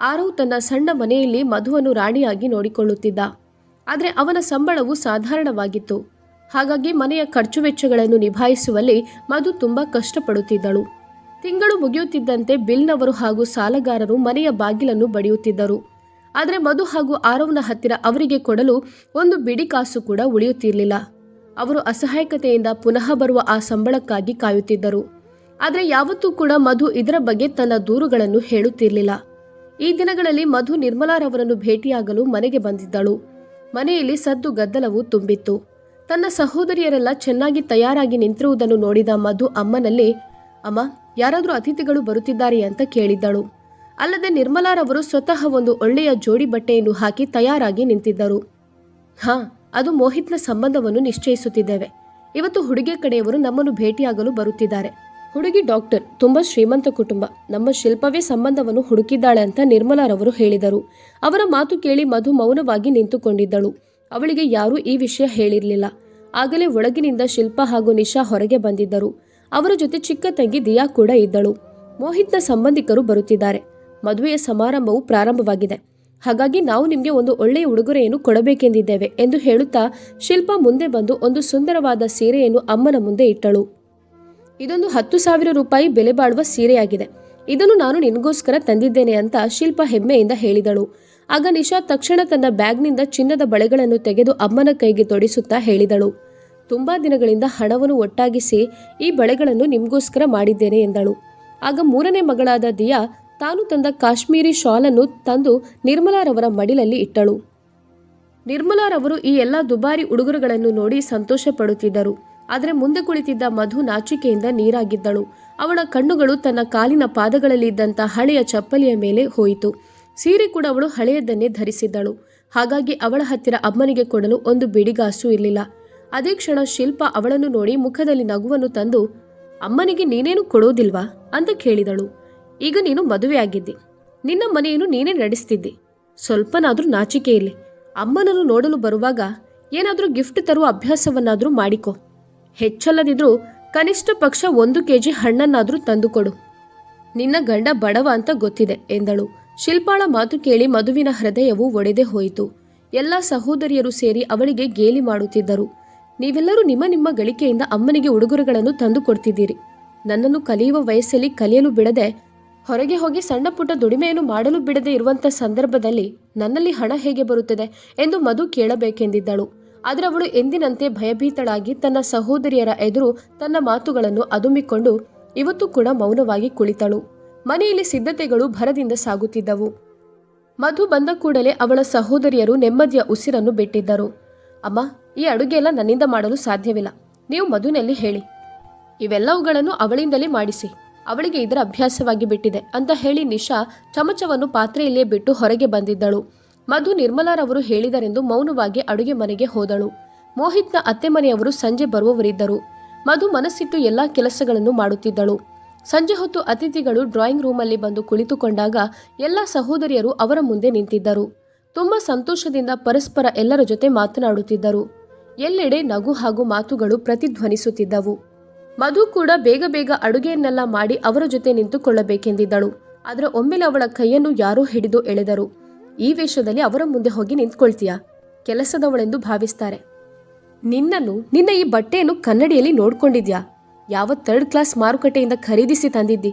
ಆರವ್ ತನ್ನ ಸಣ್ಣ ಮನೆಯಲ್ಲಿ ಮಧುವನ್ನು ರಾಣಿಯಾಗಿ ನೋಡಿಕೊಳ್ಳುತ್ತಿದ್ದ. ಆದರೆ ಅವನ ಸಂಬಳವು ಸಾಧಾರಣವಾಗಿತ್ತು. ಹಾಗಾಗಿ ಮನೆಯ ಖರ್ಚು ವೆಚ್ಚಗಳನ್ನು ನಿಭಾಯಿಸುವಲ್ಲಿ ಮಧು ತುಂಬ ಕಷ್ಟಪಡುತ್ತಿದ್ದಳು. ತಿಂಗಳು ಮುಗಿಯುತ್ತಿದ್ದಂತೆ ಬಿಲ್ನವರು ಹಾಗೂ ಸಾಲಗಾರರು ಮನೆಯ ಬಾಗಿಲನ್ನು ಬಡಿಯುತ್ತಿದ್ದರು. ಆದರೆ ಮಧು ಹಾಗೂ ಆರವ್ನ ಹತ್ತಿರ ಅವರಿಗೆ ಕೊಡಲು ಒಂದು ಬಿಡಿ ಕಾಸು ಕೂಡ ಉಳಿಯುತ್ತಿರಲಿಲ್ಲ. ಅವರು ಅಸಹಾಯಕತೆಯಿಂದ ಪುನಃ ಬರುವ ಆ ಸಂಬಳಕ್ಕಾಗಿ ಕಾಯುತ್ತಿದ್ದರು. ಆದರೆ ಯಾವತ್ತೂ ಕೂಡ ಮಧು ಇದರ ಬಗ್ಗೆ ತನ್ನ ದೂರುಗಳನ್ನು ಹೇಳುತ್ತಿರಲಿಲ್ಲ. ಈ ದಿನಗಳಲ್ಲಿ ಮಧು ನಿರ್ಮಲಾರವರನ್ನು ಭೇಟಿಯಾಗಲು ಮನೆಗೆ ಬಂದಿದ್ದಳು. ಮನೆಯಲ್ಲಿ ಸದ್ದು ಗದ್ದಲವು ತುಂಬಿತ್ತು. ತನ್ನ ಸಹೋದರಿಯರೆಲ್ಲ ಚೆನ್ನಾಗಿ ತಯಾರಾಗಿ ನಿಂತಿರುವುದನ್ನು ನೋಡಿದ ಮಧು ಅಮ್ಮನಲ್ಲಿ, ಅಮ್ಮ, ಯಾರಾದರೂ ಅತಿಥಿಗಳು ಬರುತ್ತಿದ್ದಾರೆ ಅಂತ ಕೇಳಿದ್ದಳು. ಅಲ್ಲದೆ ನಿರ್ಮಲಾರವರು ಸ್ವತಃ ಒಂದು ಒಳ್ಳೆಯ ಜೋಡಿ ಬಟ್ಟೆಯನ್ನು ಹಾಕಿ ತಯಾರಾಗಿ ನಿಂತಿದ್ದರು. ಹಾ ಅದು ಮೋಹಿತ್ನ ಸಂಬಂಧವನ್ನು ನಿಶ್ಚಯಿಸುತ್ತಿದ್ದೇವೆ. ಇವತ್ತು ಹುಡುಗಿ ಕಡೆಯವರು ನಮ್ಮನ್ನು ಭೇಟಿಯಾಗಲು ಬರುತ್ತಿದ್ದಾರೆ. ಹುಡುಗಿ ಡಾಕ್ಟರ್, ತುಂಬಾ ಶ್ರೀಮಂತ ಕುಟುಂಬ. ನಮ್ಮ ಶಿಲ್ಪವೇ ಸಂಬಂಧವನ್ನು ಹುಡುಕಿದ್ದಾಳೆ ಅಂತ ನಿರ್ಮಲಾರವರು ಹೇಳಿದರು. ಅವರ ಮಾತು ಕೇಳಿ ಮಧು ಮೌನವಾಗಿ ನಿಂತುಕೊಂಡಿದ್ದಳು. ಅವಳಿಗೆ ಯಾರೂ ಈ ವಿಷಯ ಹೇಳಿರಲಿಲ್ಲ. ಆಗಲೇ ಒಳಗಿನಿಂದ ಶಿಲ್ಪ ಹಾಗೂ ನಿಶಾ ಹೊರಗೆ ಬಂದಿದ್ದರು. ಅವರ ಜೊತೆ ಚಿಕ್ಕ ತಂಗಿ ದಿಯಾ ಕೂಡ ಇದ್ದಳು. ಮೋಹಿತ್ನ ಸಂಬಂಧಿಕರು ಬರುತ್ತಿದ್ದಾರೆ. ಮದುವೆಯ ಸಮಾರಂಭವು ಪ್ರಾರಂಭವಾಗಿದೆ. ಹಾಗಾಗಿ ನಾವು ನಿಮಗೆ ಒಂದು ಒಳ್ಳೆಯ ಉಡುಗೊರೆಯನ್ನು ಕೊಡಬೇಕೆಂದಿದ್ದೇವೆ ಎಂದು ಹೇಳುತ್ತಾ ಶಿಲ್ಪ ಮುಂದೆ ಬಂದು ಒಂದು ಸುಂದರವಾದ ಸೀರೆಯನ್ನು ಅಮ್ಮನ ಮುಂದೆ ಇಟ್ಟಳು. ಇದೊಂದು ಹತ್ತು ಸಾವಿರ ರೂಪಾಯಿ ಬೆಲೆ ಬಾಳುವ ಸೀರೆಯಾಗಿದೆ. ಇದನ್ನು ನಾನು ನಿನಗೋಸ್ಕರ ತಂದಿದ್ದೇನೆ ಅಂತ ಶಿಲ್ಪ ಹೆಮ್ಮೆಯಿಂದ ಹೇಳಿದಳು. ಆಗ ನಿಶಾ ತಕ್ಷಣ ತನ್ನ ಬ್ಯಾಗ್ನಿಂದ ಚಿನ್ನದ ಬಳೆಗಳನ್ನು ತೆಗೆದು ಅಮ್ಮನ ಕೈಗೆ ತೊಡಿಸುತ್ತಾ ಹೇಳಿದಳು. ತುಂಬಾ ದಿನಗಳಿಂದ ಹಣವನ್ನು ಒಟ್ಟಾಗಿಸಿ ಈ ಬಳೆಗಳನ್ನು ನಿಮಗೋಸ್ಕರ ಮಾಡಿದ್ದೇನೆ ಎಂದಳು. ಆಗ ಮೂರನೇ ಮಗಳಾದ ದಿಯಾ ತಾನು ತಂದ ಕಾಶ್ಮೀರಿ ಶಾಲನ್ನು ತಂದು ನಿರ್ಮಲಾರವರ ಮಡಿಲಲ್ಲಿ ಇಟ್ಟಳು. ನಿರ್ಮಲಾರವರು ಈ ಎಲ್ಲ ದುಬಾರಿ ಉಡುಗೊರೆಗಳನ್ನು ನೋಡಿ ಸಂತೋಷ ಪಡುತ್ತಿದ್ದರು ಆದರೆ ಮುಂದೆ ಕುಳಿತಿದ್ದ ಮಧು ನಾಚಿಕೆಯಿಂದ ನೀರಾಗಿದ್ದಳು. ಅವಳ ಕಣ್ಣುಗಳು ತನ್ನ ಕಾಲಿನ ಪಾದಗಳಲ್ಲಿ ಇದ್ದಂಥ ಹಳೆಯ ಚಪ್ಪಲಿಯ ಮೇಲೆ ಹೋಯಿತು. ಸೀರೆ ಕೂಡ ಅವಳು ಹಳೆಯದನ್ನೇ ಧರಿಸಿದ್ದಳು. ಹಾಗಾಗಿ ಅವಳ ಹತ್ತಿರ ಅಮ್ಮನಿಗೆ ಕೊಡಲು ಒಂದು ಬಿಡಿಗಾಸು ಇರಲಿಲ್ಲ. ಅದೇ ಕ್ಷಣ ಶಿಲ್ಪ ಅವಳನ್ನು ನೋಡಿ ಮುಖದಲ್ಲಿ ನಗುವನ್ನು ತಂದು, ಅಮ್ಮನಿಗೆ ನೀನೇನು ಕೊಡೋದಿಲ್ವಾ? ಅಂತ ಕೇಳಿದಳು. ಈಗ ನೀನು ಮದುವೆಯಾಗಿದ್ದಿ. ನಿನ್ನ ಮನೆಯನ್ನು ನೀನೇ ನಡೆಸ್ತಿದ್ದಿ. ಸ್ವಲ್ಪನಾದರೂ ನಾಚಿಕೆ ಇಲ್ಲಿ ಅಮ್ಮನನ್ನು ನೋಡಲು ಬರುವಾಗ ಏನಾದರೂ ಗಿಫ್ಟ್ ತರುವ ಅಭ್ಯಾಸವನ್ನಾದರೂ ಮಾಡಿಕೊ. ಹೆಚ್ಚಲ್ಲದಿದ್ರೂ ಕನಿಷ್ಠ ಪಕ್ಷ ಒಂದು ಕೆ ಜಿ ಹಣ್ಣನ್ನಾದರೂ ತಂದುಕೊಡು. ನಿನ್ನ ಗಂಡ ಬಡವ ಅಂತ ಗೊತ್ತಿದೆ ಎಂದಳು. ಶಿಲ್ಪಾಳ ಮಾತು ಕೇಳಿ ಮಧುವಿನ ಹೃದಯವು ಒಡೆದೇ ಹೋಯಿತು. ಎಲ್ಲ ಸಹೋದರಿಯರು ಸೇರಿ ಅವಳಿಗೆ ಗೇಲಿ ಮಾಡುತ್ತಿದ್ದರು. ನೀವೆಲ್ಲರೂ ನಿಮ್ಮ ನಿಮ್ಮ ಗಳಿಕೆಯಿಂದ ಅಮ್ಮನಿಗೆ ಉಡುಗೊರೆಗಳನ್ನು ತಂದು ಕೊಡ್ತಿದ್ದೀರಿ ನನ್ನನ್ನು ಕಲಿಯುವ ವಯಸ್ಸಲ್ಲಿ ಕಲಿಯಲು ಬಿಡದೆ ಹೊರಗೆ ಹೋಗಿ ಸಣ್ಣ ಪುಟ್ಟ ದುಡಿಮೆಯನ್ನು ಮಾಡಲು ಬಿಡದೆ ಇರುವಂಥ ಸಂದರ್ಭದಲ್ಲಿ ನನ್ನಲ್ಲಿ ಹಣ ಹೇಗೆ ಬರುತ್ತದೆ ಎಂದು ಮಧು ಕೇಳಬೇಕೆಂದಿದ್ದಳು. ಆದರೆ ಅವಳು ಎಂದಿನಂತೆ ಭಯಭೀತಳಾಗಿ ತನ್ನ ಸಹೋದರಿಯರ ಎದುರು ತನ್ನ ಮಾತುಗಳನ್ನು ಅದುಮಿಕೊಂಡು ಇವತ್ತು ಕೂಡ ಮೌನವಾಗಿ ಕುಳಿತಳು. ಮನೆಯಲ್ಲಿ ಸಿದ್ಧತೆಗಳು ಭರದಿಂದ ಸಾಗುತ್ತಿದ್ದವು. ಮಧು ಬಂದ ಕೂಡಲೇ ಅವಳ ಸಹೋದರಿಯರು ನೆಮ್ಮದಿಯ ಉಸಿರನ್ನು ಬಿಟ್ಟಿದ್ದರು. ಅಮ್ಮ, ಈ ಅಡುಗೆ ಎಲ್ಲ ನನ್ನಿಂದ ಮಾಡಲು ಸಾಧ್ಯವಿಲ್ಲ. ನೀವು ಮಧುನಲ್ಲಿ ಹೇಳಿ. ಇವೆಲ್ಲವುಗಳನ್ನು ಅವಳಿಂದಲೇ ಮಾಡಿಸಿ. ಅವಳಿಗೆ ಇದರ ಅಭ್ಯಾಸವಾಗಿ ಬಿಟ್ಟಿದೆ ಅಂತ ಹೇಳಿ ನಿಶಾ ಚಮಚವನ್ನು ಪಾತ್ರೆಯಲ್ಲಿಯೇ ಬಿಟ್ಟು ಹೊರಗೆ ಬಂದಿದ್ದಳು. ಮಧು ನಿರ್ಮಲಾರವರು ಹೇಳಿದರೆಂದು ಮೌನವಾಗಿ ಅಡುಗೆ ಮನೆಗೆ ಹೋದಳು. ಮೋಹಿತ್ನ ಅತ್ತೆ ಮನೆಯವರು ಸಂಜೆ ಬರುವವರಿದ್ದರು. ಮಧು ಮನಸ್ಸಿಟ್ಟು ಎಲ್ಲಾ ಕೆಲಸಗಳನ್ನು ಮಾಡುತ್ತಿದ್ದಳು. ಸಂಜೆ ಹೊತ್ತು ಅತಿಥಿಗಳು ಡ್ರಾಯಿಂಗ್ ರೂಮಲ್ಲಿ ಬಂದು ಕುಳಿತುಕೊಂಡಾಗ ಎಲ್ಲ ಸಹೋದರಿಯರು ಅವರ ಮುಂದೆ ನಿಂತಿದ್ದರು. ತುಂಬ ಸಂತೋಷದಿಂದ ಪರಸ್ಪರ ಎಲ್ಲರ ಜೊತೆ ಮಾತನಾಡುತ್ತಿದ್ದರು. ಎಲ್ಲೆಡೆ ನಗು ಹಾಗೂ ಮಾತುಗಳು ಪ್ರತಿಧ್ವನಿಸುತ್ತಿದ್ದವು. ಮಧು ಕೂಡ ಬೇಗ ಬೇಗ ಅಡುಗೆಯನ್ನೆಲ್ಲ ಮಾಡಿ ಅವರ ಜೊತೆ ನಿಂತುಕೊಳ್ಳಬೇಕೆಂದಿದ್ದಳು. ಆದರೆ ಒಮ್ಮೆಲೆ ಅವಳ ಕೈಯನ್ನು ಯಾರೋ ಹಿಡಿದು ಎಳೆದರು. ಈ ವೇಷದಲ್ಲಿ ಅವರ ಮುಂದೆ ಹೋಗಿ ನಿಂತ್ಕೊಳ್ತೀಯ? ಕೆಲಸದವಳೆಂದು ಭಾವಿಸ್ತಾರೆ. ನಿನ್ನನ್ನು, ನಿನ್ನ ಈ ಬಟ್ಟೆಯನ್ನು ಕನ್ನಡಿಯಲ್ಲಿ ನೋಡ್ಕೊಂಡಿದ್ಯಾ? ಯಾವ ಥರ್ಡ್ ಕ್ಲಾಸ್ ಮಾರುಕಟ್ಟೆಯಿಂದ ಖರೀದಿಸಿ ತಂದಿದ್ದಿ?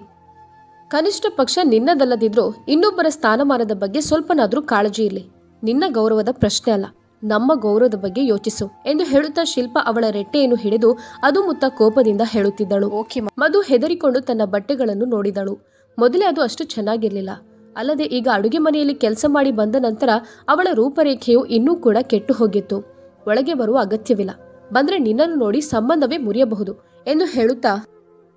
ಕನಿಷ್ಠ ಪಕ್ಷ ನಿನ್ನದಲ್ಲದಿದ್ರೂ ಇನ್ನೊಬ್ಬರ ಸ್ಥಾನಮಾನದ ಬಗ್ಗೆ ಸ್ವಲ್ಪನಾದರೂ ಕಾಳಜಿ ಇರಲಿ. ನಿನ್ನ ಗೌರವದ ಪ್ರಶ್ನೆ ಅಲ್ಲ. ನಮ್ಮ ಗೌರವದ ಬಗ್ಗೆ ಯೋಚಿಸು ಎಂದು ಹೇಳುತ್ತಾ ಶಿಲ್ಪ ಅವಳ ರೆಟ್ಟೆಯನ್ನು ಹಿಡಿದು ಅದು ಮುತ್ತ ಕೋಪದಿಂದ ಹೇಳುತ್ತಿದ್ದಳು. ಓಕೆ ಮಧು ಹೆದರಿಕೊಂಡು ತನ್ನ ಬಟ್ಟೆಗಳನ್ನು ನೋಡಿದಳು. ಮೊದಲೇ ಅದು ಅಷ್ಟು ಚೆನ್ನಾಗಿರಲಿಲ್ಲ. ಅಲ್ಲದೆ ಈಗ ಅಡುಗೆ ಮನೆಯಲ್ಲಿ ಕೆಲಸ ಮಾಡಿ ಬಂದ ನಂತರ ಅವಳ ರೂಪರೇಖೆಯು ಇನ್ನೂ ಕೂಡ ಕೆಟ್ಟು ಹೋಗಿತ್ತು. ಒಳಗೆ ಬರುವ ಅಗತ್ಯವಿಲ್ಲ. ಬಂದ್ರೆ ನಿನ್ನನ್ನು ನೋಡಿ ಸಂಬಂಧವೇ ಮುರಿಯಬಹುದು ಎಂದು ಹೇಳುತ್ತಾ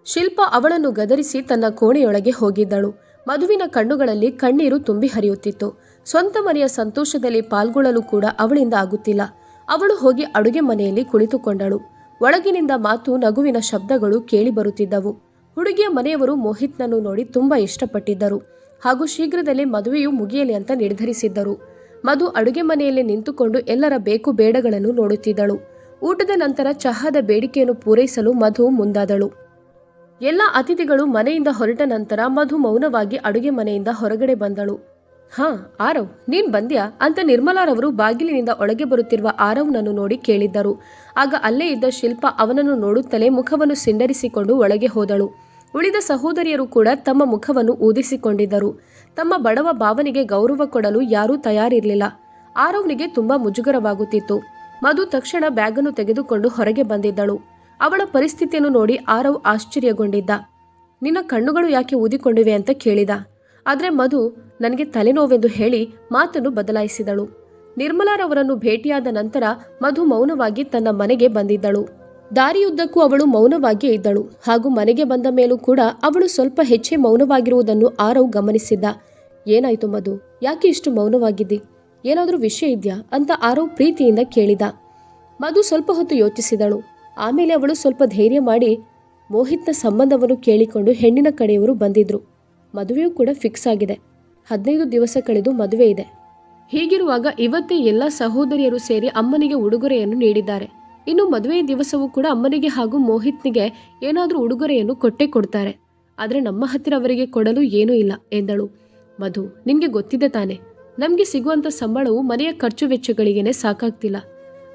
ಶಿಲ್ಪ ಅವಳನ್ನು ಗದರಿಸಿ ತನ್ನ ಕೋಣೆಯೊಳಗೆ ಹೋಗಿದ್ದಳು. ಮಧುವಿನ ಕಣ್ಣುಗಳಲ್ಲಿ ಕಣ್ಣೀರು ತುಂಬಿ ಹರಿಯುತ್ತಿತ್ತು. ಸ್ವಂತ ಮನೆಯ ಸಂತೋಷದಲ್ಲಿ ಪಾಲ್ಗೊಳ್ಳಲು ಕೂಡ ಅವಳಿಂದ ಆಗುತ್ತಿಲ್ಲ. ಅವಳು ಹೋಗಿ ಅಡುಗೆ ಮನೆಯಲ್ಲಿ ಕುಳಿತುಕೊಂಡಳು. ಒಳಗಿನಿಂದ ಮಾತು, ನಗುವಿನ ಶಬ್ದಗಳು ಕೇಳಿಬರುತ್ತಿದ್ದವು ಹುಡುಗಿಯ ಮನೆಯವರು ಮೋಹಿತ್ನನ್ನು ನೋಡಿ ತುಂಬಾ ಇಷ್ಟಪಟ್ಟಿದ್ದರು. ಹಾಗೂ ಶೀಘ್ರದಲ್ಲೇ ಮದುವೆಯು ಮುಗಿಯಲಿ ಅಂತ ನಿರ್ಧರಿಸಿದ್ದರು. ಮಧು ಅಡುಗೆ ಮನೆಯಲ್ಲಿ ನಿಂತುಕೊಂಡು ಎಲ್ಲರ ಬೇಕು ಬೇಡಗಳನ್ನು ನೋಡುತ್ತಿದ್ದಳು. ಊಟದ ನಂತರ ಚಹಾದ ಬೇಡಿಕೆಯನ್ನು ಪೂರೈಸಲು ಮಧು ಮುಂದಾದಳು. ಎಲ್ಲ ಅತಿಥಿಗಳು ಮನೆಯಿಂದ ಹೊರಟ ನಂತರ ಮಧು ಮೌನವಾಗಿ ಅಡುಗೆ ಮನೆಯಿಂದ ಹೊರಗಡೆ ಬಂದಳು. ಹಾ, ಆರವ್, ನೀನ್ ಬಂದ್ಯಾ? ಅಂತ ನಿರ್ಮಲಾರವರು ಬಾಗಿಲಿನಿಂದ ಒಳಗೆ ಬರುತ್ತಿರುವ ಆರವ್ನನ್ನು ನೋಡಿ ಕೇಳಿದ್ದರು. ಆಗ ಅಲ್ಲೇ ಇದ್ದ ಶಿಲ್ಪ ಅವನನ್ನು ನೋಡುತ್ತಲೇ ಮುಖವನ್ನು ಸಿಂಡರಿಸಿಕೊಂಡು ಒಳಗೆ ಹೋದಳು. ಉಳಿದ ಸಹೋದರಿಯರು ಕೂಡ ತಮ್ಮ ಮುಖವನ್ನು ಊದಿಸಿಕೊಂಡಿದ್ದರು. ತಮ್ಮ ಬಡವ ಭಾವನೆಗೆ ಗೌರವ ಕೊಡಲು ಯಾರೂ ತಯಾರಿರಲಿಲ್ಲ. ಆರವ್ನಿಗೆ ತುಂಬಾ ಮುಜುಗರವಾಗುತ್ತಿತ್ತು. ಮಧು ತಕ್ಷಣ ಬ್ಯಾಗನ್ನು ತೆಗೆದುಕೊಂಡು ಹೊರಗೆ ಬಂದಿದ್ದಳು. ಅವಳ ಪರಿಸ್ಥಿತಿಯನ್ನು ನೋಡಿ ಆರವ್ ಆಶ್ಚರ್ಯಗೊಂಡಿದ್ದ. ನಿನ್ನ ಕಣ್ಣುಗಳು ಯಾಕೆ ಊದಿಕೊಂಡಿವೆ ಅಂತ ಕೇಳಿದ. ಆದರೆ ಮಧು ನನಗೆ ತಲೆನೋವೆಂದು ಹೇಳಿ ಮಾತನ್ನು ಬದಲಾಯಿಸಿದಳು. ನಿರ್ಮಲಾರವರನ್ನು ಭೇಟಿಯಾದ ನಂತರ ಮಧು ಮೌನವಾಗಿ ತನ್ನ ಮನೆಗೆ ಬಂದಿದ್ದಳು. ದಾರಿಯುದ್ದಕ್ಕೂ ಅವಳು ಮೌನವಾಗಿಯೇ ಇದ್ದಳು. ಹಾಗೂ ಮನೆಗೆ ಬಂದ ಮೇಲೂ ಕೂಡ ಅವಳು ಸ್ವಲ್ಪ ಹೆಚ್ಚೇ ಮೌನವಾಗಿರುವುದನ್ನು ಆರವ್ ಗಮನಿಸಿದ್ದ. ಏನಾಯ್ತು ಮಧು? ಯಾಕೆ ಇಷ್ಟು ಮೌನವಾಗಿದ್ದಿ? ಏನಾದರೂ ವಿಷಯ ಇದೆಯಾ? ಅಂತ ಆರವ್ ಪ್ರೀತಿಯಿಂದ ಕೇಳಿದ. ಮಧು ಸ್ವಲ್ಪ ಹೊತ್ತು ಯೋಚಿಸಿದಳು. ಆಮೇಲೆ ಅವಳು ಸ್ವಲ್ಪ ಧೈರ್ಯ ಮಾಡಿ ಮೋಹಿತ್ನ ಸಂಬಂಧವನ್ನು ಕೇಳಿಕೊಂಡು ಹೆಣ್ಣಿನ ಕಡೆಯವರು ಬಂದಿದ್ರು. ಮದುವೆಯೂ ಕೂಡ ಫಿಕ್ಸ್ ಆಗಿದೆ. ಹದಿನೈದು ದಿವಸ ಕಳೆದು ಮದುವೆ ಇದೆ. ಹೀಗಿರುವಾಗ ಇವತ್ತೇ ಎಲ್ಲ ಸಹೋದರಿಯರು ಸೇರಿ ಅಮ್ಮನಿಗೆ ಉಡುಗೊರೆಯನ್ನು ನೀಡಿದ್ದಾರೆ. ಇನ್ನು ಮದುವೆಯ ದಿವಸವೂ ಕೂಡ ಅಮ್ಮನಿಗೆ ಹಾಗೂ ಮೋಹಿತ್ನಿಗೆ ಏನಾದರೂ ಉಡುಗೊರೆಯನ್ನು ಕೊಟ್ಟೇ ಕೊಡ್ತಾರೆ. ಆದರೆ ನಮ್ಮ ಹತ್ತಿರ ಅವರಿಗೆ ಕೊಡಲು ಏನೂ ಇಲ್ಲ, ಎಂದಳು. ಮಧು, ನಿಮಗೆ ಗೊತ್ತಿದೆ ತಾನೆ. ನಮಗೆ ಸಿಗುವಂಥ ಸಂಬಳವು ಮನೆಯ ಖರ್ಚು ವೆಚ್ಚಗಳಿಗೇನೆ ಸಾಕಾಗ್ತಿಲ್ಲ.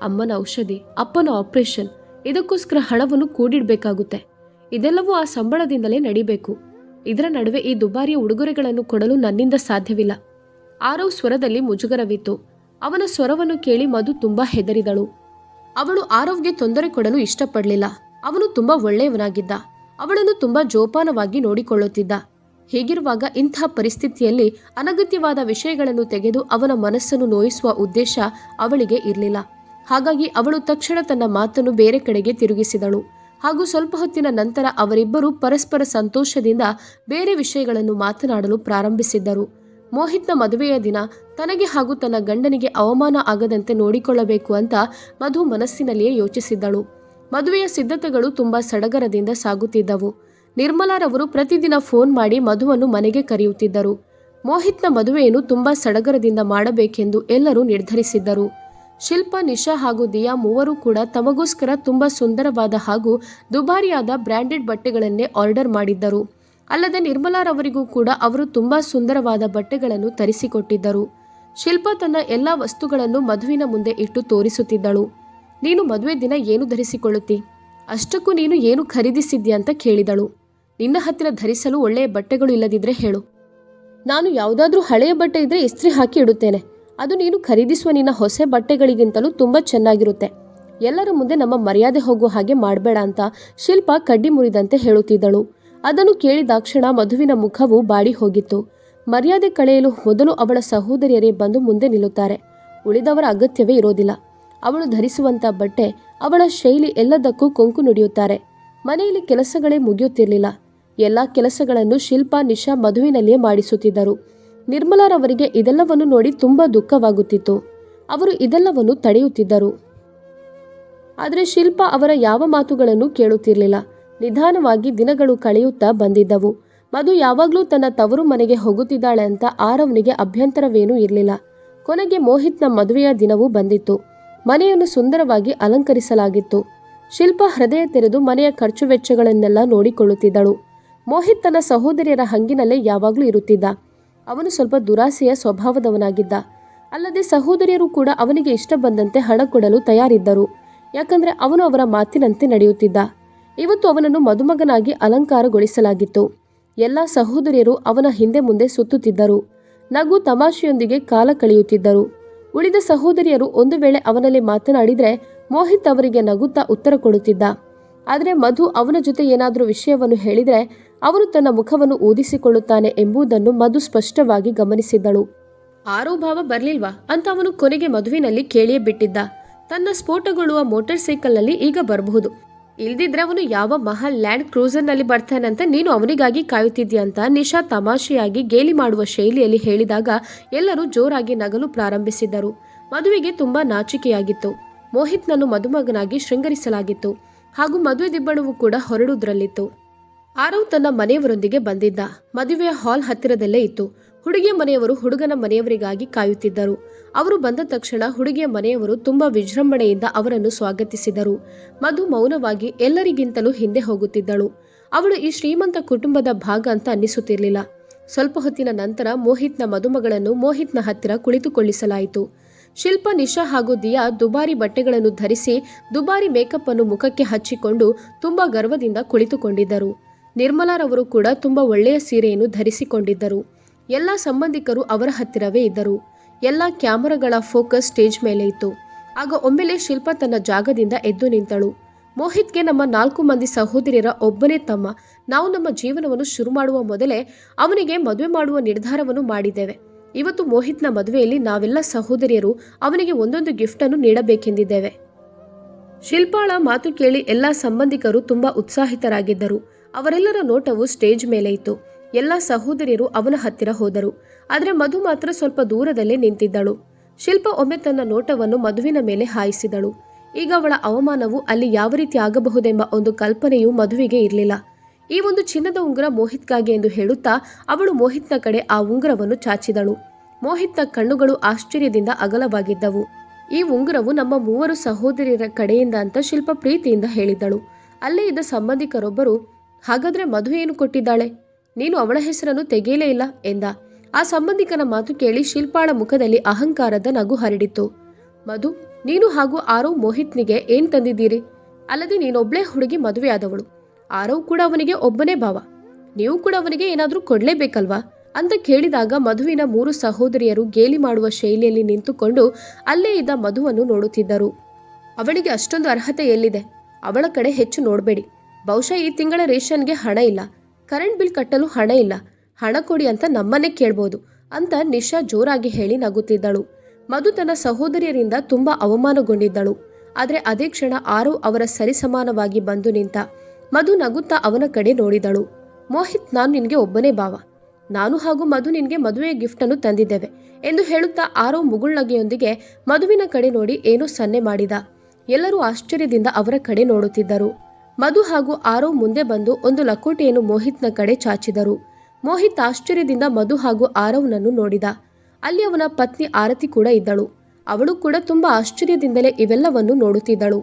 ಅಮ್ಮನ ಔಷಧಿ, ಅಪ್ಪನ ಆಪರೇಷನ್ ಇದಕ್ಕೋಸ್ಕರ ಹಣವನ್ನು ಕೂಡಿಡಬೇಕಾಗುತ್ತೆ. ಇದೆಲ್ಲವೂ ಆ ಸಂಬಳದಿಂದಲೇ ನಡಿಬೇಕು. ಇದರ ನಡುವೆ ಈ ದುಬಾರಿಯ ಉಡುಗೊರೆಗಳನ್ನು ಕೊಡಲು ನನ್ನಿಂದ ಸಾಧ್ಯವಿಲ್ಲ. ಆರವ್ ಸ್ವರದಲ್ಲಿ ಮುಜುಗರವಿತ್ತು. ಅವನ ಸ್ವರವನ್ನು ಕೇಳಿ ಮಧು ತುಂಬಾ ಹೆದರಿದಳು. ಅವಳು ಆರವ್ಗೆ ತೊಂದರೆ ಕೊಡಲು ಇಷ್ಟಪಡಲಿಲ್ಲ. ಅವನು ತುಂಬಾ ಒಳ್ಳೆಯವನಾಗಿದ್ದ. ಅವಳನ್ನು ತುಂಬಾ ಜೋಪಾನವಾಗಿ ನೋಡಿಕೊಳ್ಳುತ್ತಿದ್ದ. ಹೀಗಿರುವಾಗ ಇಂತಹ ಪರಿಸ್ಥಿತಿಯಲ್ಲಿ ಅನಗತ್ಯವಾದ ವಿಷಯಗಳನ್ನು ತೆಗೆದು ಅವನ ಮನಸ್ಸನ್ನು ನೋಯಿಸುವ ಉದ್ದೇಶ ಅವಳಿಗೆ ಇರಲಿಲ್ಲ. ಹಾಗಾಗಿ ಅವಳು ತಕ್ಷಣ ತನ್ನ ಮಾತನ್ನು ಬೇರೆ ಕಡೆಗೆ ತಿರುಗಿಸಿದಳು. ಹಾಗೂ ಸ್ವಲ್ಪ ಹೊತ್ತಿನ ನಂತರ ಅವರಿಬ್ಬರು ಪರಸ್ಪರ ಸಂತೋಷದಿಂದ ಬೇರೆ ವಿಷಯಗಳನ್ನು ಮಾತನಾಡಲು ಪ್ರಾರಂಭಿಸಿದ್ದರು. ಮೋಹಿತ್ನ ಮದುವೆಯ ದಿನ ತನಗೆ ಹಾಗೂ ತನ್ನ ಗಂಡನಿಗೆ ಅವಮಾನ ಆಗದಂತೆ ನೋಡಿಕೊಳ್ಳಬೇಕು ಅಂತ ಮಧು ಮನಸ್ಸಿನಲ್ಲಿಯೇ ಯೋಚಿಸಿದ್ದಳು. ಮದುವೆಯ ಸಿದ್ಧತೆಗಳು ತುಂಬಾ ಸಡಗರದಿಂದ ಸಾಗುತ್ತಿದ್ದವು. ನಿರ್ಮಲಾರವರು ಪ್ರತಿದಿನ ಫೋನ್ ಮಾಡಿ ಮಧುವನ್ನು ಮನೆಗೆ ಕರೆಯುತ್ತಿದ್ದರು. ಮೋಹಿತ್ನ ಮದುವೆಯನ್ನು ತುಂಬಾ ಸಡಗರದಿಂದ ಮಾಡಬೇಕೆಂದು ಎಲ್ಲರೂ ನಿರ್ಧರಿಸಿದ್ದರು. ಶಿಲ್ಪ, ನಿಶಾ ಹಾಗೂ ದಿಯಾ ಮೂವರು ಕೂಡ ತಮಗೋಸ್ಕರ ತುಂಬಾ ಸುಂದರವಾದ ಹಾಗೂ ದುಬಾರಿಯಾದ ಬ್ರ್ಯಾಂಡೆಡ್ ಬಟ್ಟೆಗಳನ್ನೇ ಆರ್ಡರ್ ಮಾಡಿದ್ದರು. ಅಲ್ಲದೆ ನಿರ್ಮಲಾರವರಿಗೂ ಕೂಡ ಅವರು ತುಂಬಾ ಸುಂದರವಾದ ಬಟ್ಟೆಗಳನ್ನು ತರಿಸಿಕೊಟ್ಟಿದ್ದರು. ಶಿಲ್ಪ ತನ್ನ ಎಲ್ಲ ವಸ್ತುಗಳನ್ನು ಮಧುವಿನ ಮುಂದೆ ಇಟ್ಟು ತೋರಿಸುತ್ತಿದ್ದಳು. ನೀನು ಮದುವೆ ದಿನ ಏನು ಧರಿಸಿಕೊಳ್ಳುತ್ತಿ? ಅಷ್ಟಕ್ಕೂ ನೀನು ಏನು ಖರೀದಿಸಿದ್ಯಾ ಅಂತ ಕೇಳಿದಳು. ನಿನ್ನ ಹತ್ತಿರ ಧರಿಸಲು ಒಳ್ಳೆಯ ಬಟ್ಟೆಗಳು ಇಲ್ಲದಿದ್ರೆ ಹೇಳು. ನಾನು ಯಾವುದಾದ್ರೂ ಹಳೆಯ ಬಟ್ಟೆ ಇದ್ರೆ ಇಸ್ತ್ರಿ ಹಾಕಿ ಇಡುತ್ತೇನೆ. ಅದು ನೀನು ಖರೀದಿಸುವ ನಿನ್ನ ಹೊಸ ಬಟ್ಟೆಗಳಿಗಿಂತಲೂ ತುಂಬ ಚೆನ್ನಾಗಿರುತ್ತೆ. ಎಲ್ಲರ ಮುಂದೆ ನಮ್ಮ ಮರ್ಯಾದೆ ಹೋಗುವ ಹಾಗೆ ಮಾಡಬೇಡ ಅಂತ ಶಿಲ್ಪ ಕಡ್ಡಿ ಮುರಿದಂತೆ ಹೇಳುತ್ತಿದ್ದಳು. ಅದನ್ನು ಕೇಳಿದಾಕ್ಷಣ ಮಧುವಿನ ಮುಖವು ಬಾಡಿ ಹೋಗಿತ್ತು. ಮರ್ಯಾದೆ ಕಳೆಯಲು ಮೊದಲು ಅವಳ ಸಹೋದರಿಯರೇ ಬಂದು ಮುಂದೆ ನಿಲ್ಲುತ್ತಾರೆ. ಉಳಿದವರ ಅಗತ್ಯವೇ ಇರೋದಿಲ್ಲ. ಅವಳು ಧರಿಸುವಂಥ ಬಟ್ಟೆ, ಅವಳ ಶೈಲಿ ಎಲ್ಲದಕ್ಕೂ ಕೊಂಕು ನುಡಿಯುತ್ತಾರೆ. ಮನೆಯಲ್ಲಿ ಕೆಲಸಗಳೇ ಮುಗಿಯುತ್ತಿರಲಿಲ್ಲ. ಎಲ್ಲ ಕೆಲಸಗಳನ್ನು ಶಿಲ್ಪಾ ನಿಶಾ ಮಧುವಿನಲ್ಲಿಯೇ ಮಾಡಿಸುತ್ತಿದ್ದರು. ನಿರ್ಮಲಾರವರಿಗೆ ಇದೆಲ್ಲವನ್ನು ನೋಡಿ ತುಂಬ ದುಃಖವಾಗುತ್ತಿತ್ತು. ಅವರು ಇದೆಲ್ಲವನ್ನು ತಡೆಯುತ್ತಿದ್ದರು. ಆದರೆ ಶಿಲ್ಪ ಅವರ ಯಾವ ಮಾತುಗಳನ್ನು ಕೇಳುತ್ತಿರಲಿಲ್ಲ. ನಿಧಾನವಾಗಿ ದಿನಗಳು ಕಳೆಯುತ್ತಾ ಬಂದಿದ್ದವು. ಮಧು ಯಾವಾಗಲೂ ತನ್ನ ತವರು ಮನೆಗೆ ಹೋಗುತ್ತಿದ್ದಾಳೆ ಅಂತ ಆರವನಿಗೆ ಅಭ್ಯಂತರವೇನೂ ಇರಲಿಲ್ಲ. ಕೊನೆಗೆ ಮೋಹಿತ್ನ ಮದುವೆಯ ದಿನವೂ ಬಂದಿತ್ತು. ಮನೆಯನ್ನು ಸುಂದರವಾಗಿ ಅಲಂಕರಿಸಲಾಗಿತ್ತು. ಶಿಲ್ಪ ಹೃದಯ ತೆರೆದು ಮನೆಯ ಖರ್ಚು ವೆಚ್ಚಗಳನ್ನೆಲ್ಲ ನೋಡಿಕೊಳ್ಳುತ್ತಿದ್ದಳು. ಮೋಹಿತ್ ತನ್ನ ಸಹೋದರಿಯರ ಹಂಗಿನಲ್ಲೇ ಯಾವಾಗಲೂ ಇರುತ್ತಿದ್ದ. ಅವನು ಸ್ವಲ್ಪ ದುರಾಸೆಯ ಸ್ವಭಾವದವನಾಗಿದ್ದ. ಅಲ್ಲದೆ ಸಹೋದರಿಯರು ಕೂಡ ಅವನಿಗೆ ಇಷ್ಟ ಬಂದಂತೆ ಹಣ ಕೊಡಲು ತಯಾರಿದ್ದರು. ಯಾಕಂದ್ರೆ ಅವನು ಅವರ ಮಾತಿನಂತೆ ನಡೆಯುತ್ತಿದ್ದ. ಇವತ್ತು ಅವನನ್ನು ಮದುಮಗನಾಗಿ ಅಲಂಕಾರಗೊಳಿಸಲಾಗಿತ್ತು. ಎಲ್ಲ ಸಹೋದರಿಯರು ಅವನ ಹಿಂದೆ ಮುಂದೆ ಸುತ್ತುತ್ತಿದ್ದರು. ನಗು ತಮಾಷೆಯೊಂದಿಗೆ ಕಾಲ ಕಳೆಯುತ್ತಿದ್ದರು. ಉಳಿದ ಸಹೋದರಿಯರು ಒಂದು ವೇಳೆ ಅವನಲ್ಲಿ ಮಾತನಾಡಿದರೆ ಮೋಹಿತ್ ಅವರಿಗೆ ನಗುತ್ತಾ ಉತ್ತರ ಕೊಡುತ್ತಿದ್ದ. ಆದರೆ ಮಧು ಅವನ ಜೊತೆ ಏನಾದರೂ ವಿಷಯವನ್ನು ಹೇಳಿದರೆ ಅವನು ತನ್ನ ಮುಖವನ್ನು ಊದಿಸಿಕೊಳ್ಳುತ್ತಾನೆ ಎಂಬುದನ್ನು ಮಧು ಸ್ಪಷ್ಟವಾಗಿ ಗಮನಿಸಿದ್ದಳು ಆರೋ ಭಾವ ಬರ್ಲಿಲ್ವಾ? ಅಂತ ಅವನು ಕೊನೆಗೆ ಮಧುವಿನಲ್ಲಿ ಕೇಳಿಯೇ ಬಿಟ್ಟಿದ್ದ. ತನ್ನ ಸ್ಫೋಟಗೊಳ್ಳುವ ಮೋಟಾರ್ ಸೈಕಲ್ನಲ್ಲಿ ಈಗ ಬರಬಹುದು. ಇಲ್ದಿದ್ರೆ ಅವನು ಯಾವ ಮಹಾ ಲ್ಯಾಂಡ್ ಕ್ರೂಸರ್ನಲ್ಲಿ ಬರ್ತಾನಂತ ನೀನು ಅವನಿಗಾಗಿ ಕಾಯುತ್ತಿದ್ದೀಯಂತ ನಿಶಾ ತಮಾಷೆಯಾಗಿ ಗೇಲಿ ಮಾಡುವ ಶೈಲಿಯಲ್ಲಿ ಹೇಳಿದಾಗ ಎಲ್ಲರೂ ಜೋರಾಗಿ ನಗಲು ಪ್ರಾರಂಭಿಸಿದ್ದರು ಮದುವೆಗೆ ತುಂಬಾ ನಾಚಿಕೆಯಾಗಿತ್ತು. ಮೋಹಿತ್ನನ್ನು ಮದುಮಗನಾಗಿ ಶೃಂಗರಿಸಲಾಗಿತ್ತು. ಹಾಗೂ ಮದುವೆ ದಿಬ್ಬಣವು ಕೂಡ ಹೊರಡುವುದರಲ್ಲಿತ್ತು ಆರವ್ ತನ್ನ ಮನೆಯವರೊಂದಿಗೆ ಬಂದಿದ್ದ. ಮದುವೆಯ ಹಾಲ್ ಹತ್ತಿರದಲ್ಲೇ ಇತ್ತು. ಹುಡುಗಿಯ ಮನೆಯವರು ಹುಡುಗನ ಮನೆಯವರಿಗಾಗಿ ಕಾಯುತ್ತಿದ್ದರು. ಅವರು ಬಂದ ತಕ್ಷಣ ಹುಡುಗಿಯ ಮನೆಯವರು ತುಂಬಾ ವಿಜೃಂಭಣೆಯಿಂದ ಅವರನ್ನು ಸ್ವಾಗತಿಸಿದರು. ಮಧು ಮೌನವಾಗಿ ಎಲ್ಲರಿಗಿಂತಲೂ ಹಿಂದೆ ಹೋಗುತ್ತಿದ್ದಳು. ಅವಳು ಈ ಶ್ರೀಮಂತ ಕುಟುಂಬದ ಭಾಗ ಅಂತ ಅನ್ನಿಸುತ್ತಿರಲಿಲ್ಲ. ಸ್ವಲ್ಪ ಹೊತ್ತಿನ ನಂತರ ಮೋಹಿತ್ನ ಮದುಮಗಳನ್ನು ಮೋಹಿತ್ನ ಹತ್ತಿರ ಕುಳಿತುಕೊಳ್ಳಿಸಲಾಯಿತು. ಶಿಲ್ಪ, ನಿಶಾ ಹಾಗೂ ದಿಯಾ ದುಬಾರಿ ಬಟ್ಟೆಗಳನ್ನು ಧರಿಸಿ ದುಬಾರಿ ಮೇಕಪ್ ಅನ್ನು ಮುಖಕ್ಕೆ ಹಚ್ಚಿಕೊಂಡು ತುಂಬಾ ಗರ್ವದಿಂದ ಕುಳಿತುಕೊಂಡಿದ್ದರು. ನಿರ್ಮಲಾರವರು ಕೂಡ ತುಂಬ ಒಳ್ಳೆಯ ಸೀರೆಯನ್ನು ಧರಿಸಿಕೊಂಡಿದ್ದರು. ಎಲ್ಲ ಸಂಬಂಧಿಕರು ಅವರ ಹತ್ತಿರವೇ ಇದ್ದರು. ಎಲ್ಲ ಕ್ಯಾಮರಾಗಳ ಫೋಕಸ್ ಸ್ಟೇಜ್ ಮೇಲೆ ಇತ್ತು. ಆಗ ಒಮ್ಮೆಲೆ ಶಿಲ್ಪ ತನ್ನ ಜಾಗದಿಂದ ಎದ್ದು ನಿಂತಳು. ಮೋಹಿತ್ಗೆ ನಮ್ಮ ನಾಲ್ಕು ಮಂದಿ ಸಹೋದರಿಯರ ಒಬ್ಬನೇ ತಮ್ಮ. ನಾವು ನಮ್ಮ ಜೀವನವನ್ನು ಶುರು ಮಾಡುವ ಮೊದಲೇ ಅವನಿಗೆ ಮದುವೆ ಮಾಡುವ ನಿರ್ಧಾರವನ್ನು ಮಾಡಿದ್ದೇವೆ. ಇವತ್ತು ಮೋಹಿತ್ನ ಮದುವೆಯಲ್ಲಿ ನಾವೆಲ್ಲ ಸಹೋದರಿಯರು ಅವನಿಗೆ ಒಂದೊಂದು ಗಿಫ್ಟ್ ಅನ್ನು ನೀಡಬೇಕೆಂದಿದ್ದೇವೆ. ಶಿಲ್ಪಾಳ ಮಾತು ಕೇಳಿ ಎಲ್ಲ ಸಂಬಂಧಿಕರು ತುಂಬಾ ಉತ್ಸಾಹಿತರಾಗಿದ್ದರು. ಅವರೆಲ್ಲರ ನೋಟವು ಸ್ಟೇಜ್ ಮೇಲೆ ಇತ್ತು. ಎಲ್ಲ ಸಹೋದರಿಯರು ಅವನ ಹತ್ತಿರ ಹೋದರು. ಆದರೆ ಮಧು ಮಾತ್ರ ಸ್ವಲ್ಪ ದೂರದಲ್ಲೇ ನಿಂತಿದ್ದಳು. ಶಿಲ್ಪ ಒಮ್ಮೆ ತನ್ನ ನೋಟವನ್ನು ಮಧುವಿನ ಮೇಲೆ ಹಾಯಿಸಿದಳು. ಈಗ ಅವಳ ಅವಮಾನವು ಅಲ್ಲಿ ಯಾವ ರೀತಿ ಆಗಬಹುದೆಂಬ ಒಂದು ಕಲ್ಪನೆಯು ಮಧುವಿಗೆ ಇರಲಿಲ್ಲ. ಈ ಒಂದು ಚಿನ್ನದ ಉಂಗುರ ಮೋಹಿತ್ಗಾಗಿ ಎಂದು ಹೇಳುತ್ತಾ ಅವಳು ಮೋಹಿತ್ನ ಕಡೆ ಆ ಉಂಗುರವನ್ನು ಚಾಚಿದಳು. ಮೋಹಿತ್ನ ಕಣ್ಣುಗಳು ಆಶ್ಚರ್ಯದಿಂದ ಅಗಲವಾಗಿದ್ದವು. ಈ ಉಂಗುರವು ನಮ್ಮ ಮೂವರು ಸಹೋದರಿಯರ ಕಡೆಯಿಂದ ಅಂತ ಶಿಲ್ಪ ಪ್ರೀತಿಯಿಂದ ಹೇಳಿದ್ದಳು ಅಲ್ಲೇ ಇದ್ದ ಸಂಬಂಧಿಕರೊಬ್ಬರು ಹಾಗಾದ್ರೆ ಮಧು ಏನು ಕೊಟ್ಟಿದ್ದಾಳೆ? ನೀನು ಅವಳ ಹೆಸರನ್ನು ತೆಗೆಯಲೇ ಇಲ್ಲ ಎಂದ. ಆ ಸಂಬಂಧಿಕನ ಮಾತು ಕೇಳಿ ಶಿಲ್ಪಾಳ ಮುಖದಲ್ಲಿ ಅಹಂಕಾರದ ನಗು ಹರಡಿತು. ಮಧು, ನೀನು ಹಾಗೂ ಆರವ್ ಮೋಹಿತ್ನಿಗೆ ಏನ್ ತಂದಿದ್ದೀರಿ? ಅಲ್ಲದೆ ನೀನೊಬ್ಳೇ ಹುಡುಗಿ ಮದುವೆಯಾದವಳು. ಆರವ್ ಕೂಡ ಅವನಿಗೆ ಒಬ್ಬನೇ ಭಾವ. ನೀವು ಕೂಡ ಅವನಿಗೆ ಏನಾದರೂ ಕೊಡ್ಲೇಬೇಕಲ್ವಾ? ಅಂತ ಕೇಳಿದಾಗ ಮಧುವಿನ ಮೂರು ಸಹೋದರಿಯರು ಗೇಲಿ ಮಾಡುವ ಶೈಲಿಯಲ್ಲಿ ನಿಂತುಕೊಂಡು ಅಲ್ಲೇ ಇದ್ದ ಮಧುವನ್ನು ನೋಡುತ್ತಿದ್ದರು. ಅವಳಿಗೆ ಅಷ್ಟೊಂದು ಅರ್ಹತೆ ಎಲ್ಲಿದೆ? ಅವಳ ಕಡೆ ಹೆಚ್ಚು ನೋಡಬೇಡಿ. ಬಹುಶಃ ಈ ತಿಂಗಳ ರೇಷನ್ಗೆ ಹಣ ಇಲ್ಲ. ಕರೆಂಟ್ ಬಿಲ್ ಕಟ್ಟಲು ಹಣ ಇಲ್ಲ. ಹಣ ಕೊಡಿ ಅಂತ ನಮ್ಮನ್ನೇ ಕೇಳ್ಬೋದು ಅಂತ ನಿಶಾ ಜೋರಾಗಿ ಹೇಳಿ ನಗುತ್ತಿದ್ದಳು. ಮಧು ತನ್ನ ಸಹೋದರಿಯರಿಂದ ತುಂಬಾ ಅವಮಾನಗೊಂಡಿದ್ದಳು. ಆದರೆ ಅದೇ ಕ್ಷಣ ಆರು ಅವರ ಸರಿಸಮಾನವಾಗಿ ಬಂದು ನಿಂತ ಮಧು ನಗುತ್ತಾ ಅವನ ಕಡೆ ನೋಡಿದಳು. ಮೋಹಿತ್, ನಾನು ನಿನಗೆ ಒಬ್ಬನೇ ಭಾವ. ನಾನು ಹಾಗೂ ಮಧು ನಿನಗೆ ಮದುವೆಯ ಗಿಫ್ಟ್ ಅನ್ನು ತಂದಿದ್ದೇವೆ ಎಂದು ಹೇಳುತ್ತಾ ಆರೋ ಮುಗುಳ್ನಗೆಯೊಂದಿಗೆ ಮಧುವಿನ ಕಡೆ ನೋಡಿ ಏನೋ ಸನ್ನೆ ಮಾಡಿದ. ಎಲ್ಲರೂ ಆಶ್ಚರ್ಯದಿಂದ ಅವರ ಕಡೆ ನೋಡುತ್ತಿದ್ದರು. ಮಧು ಹಾಗೂ ಆರೋ ಮುಂದೆ ಬಂದು ಒಂದು ಲಕೋಟೆಯನ್ನು ಮೋಹಿತ್ನ ಕಡೆ ಚಾಚಿದರು. ಮೋಹಿತ್ ಆಶ್ಚರ್ಯದಿಂದ ಮಧು ಹಾಗೂ ಆರವ್ನನ್ನು ನೋಡಿದ. ಅಲ್ಲಿ ಅವನ ಪತ್ನಿ ಆರತಿ ಕೂಡ ಇದ್ದಳು. ಅವಳು ಕೂಡ ತುಂಬಾ ಆಶ್ಚರ್ಯದಿಂದಲೇ ಇವೆಲ್ಲವನ್ನು ನೋಡುತ್ತಿದ್ದಳು.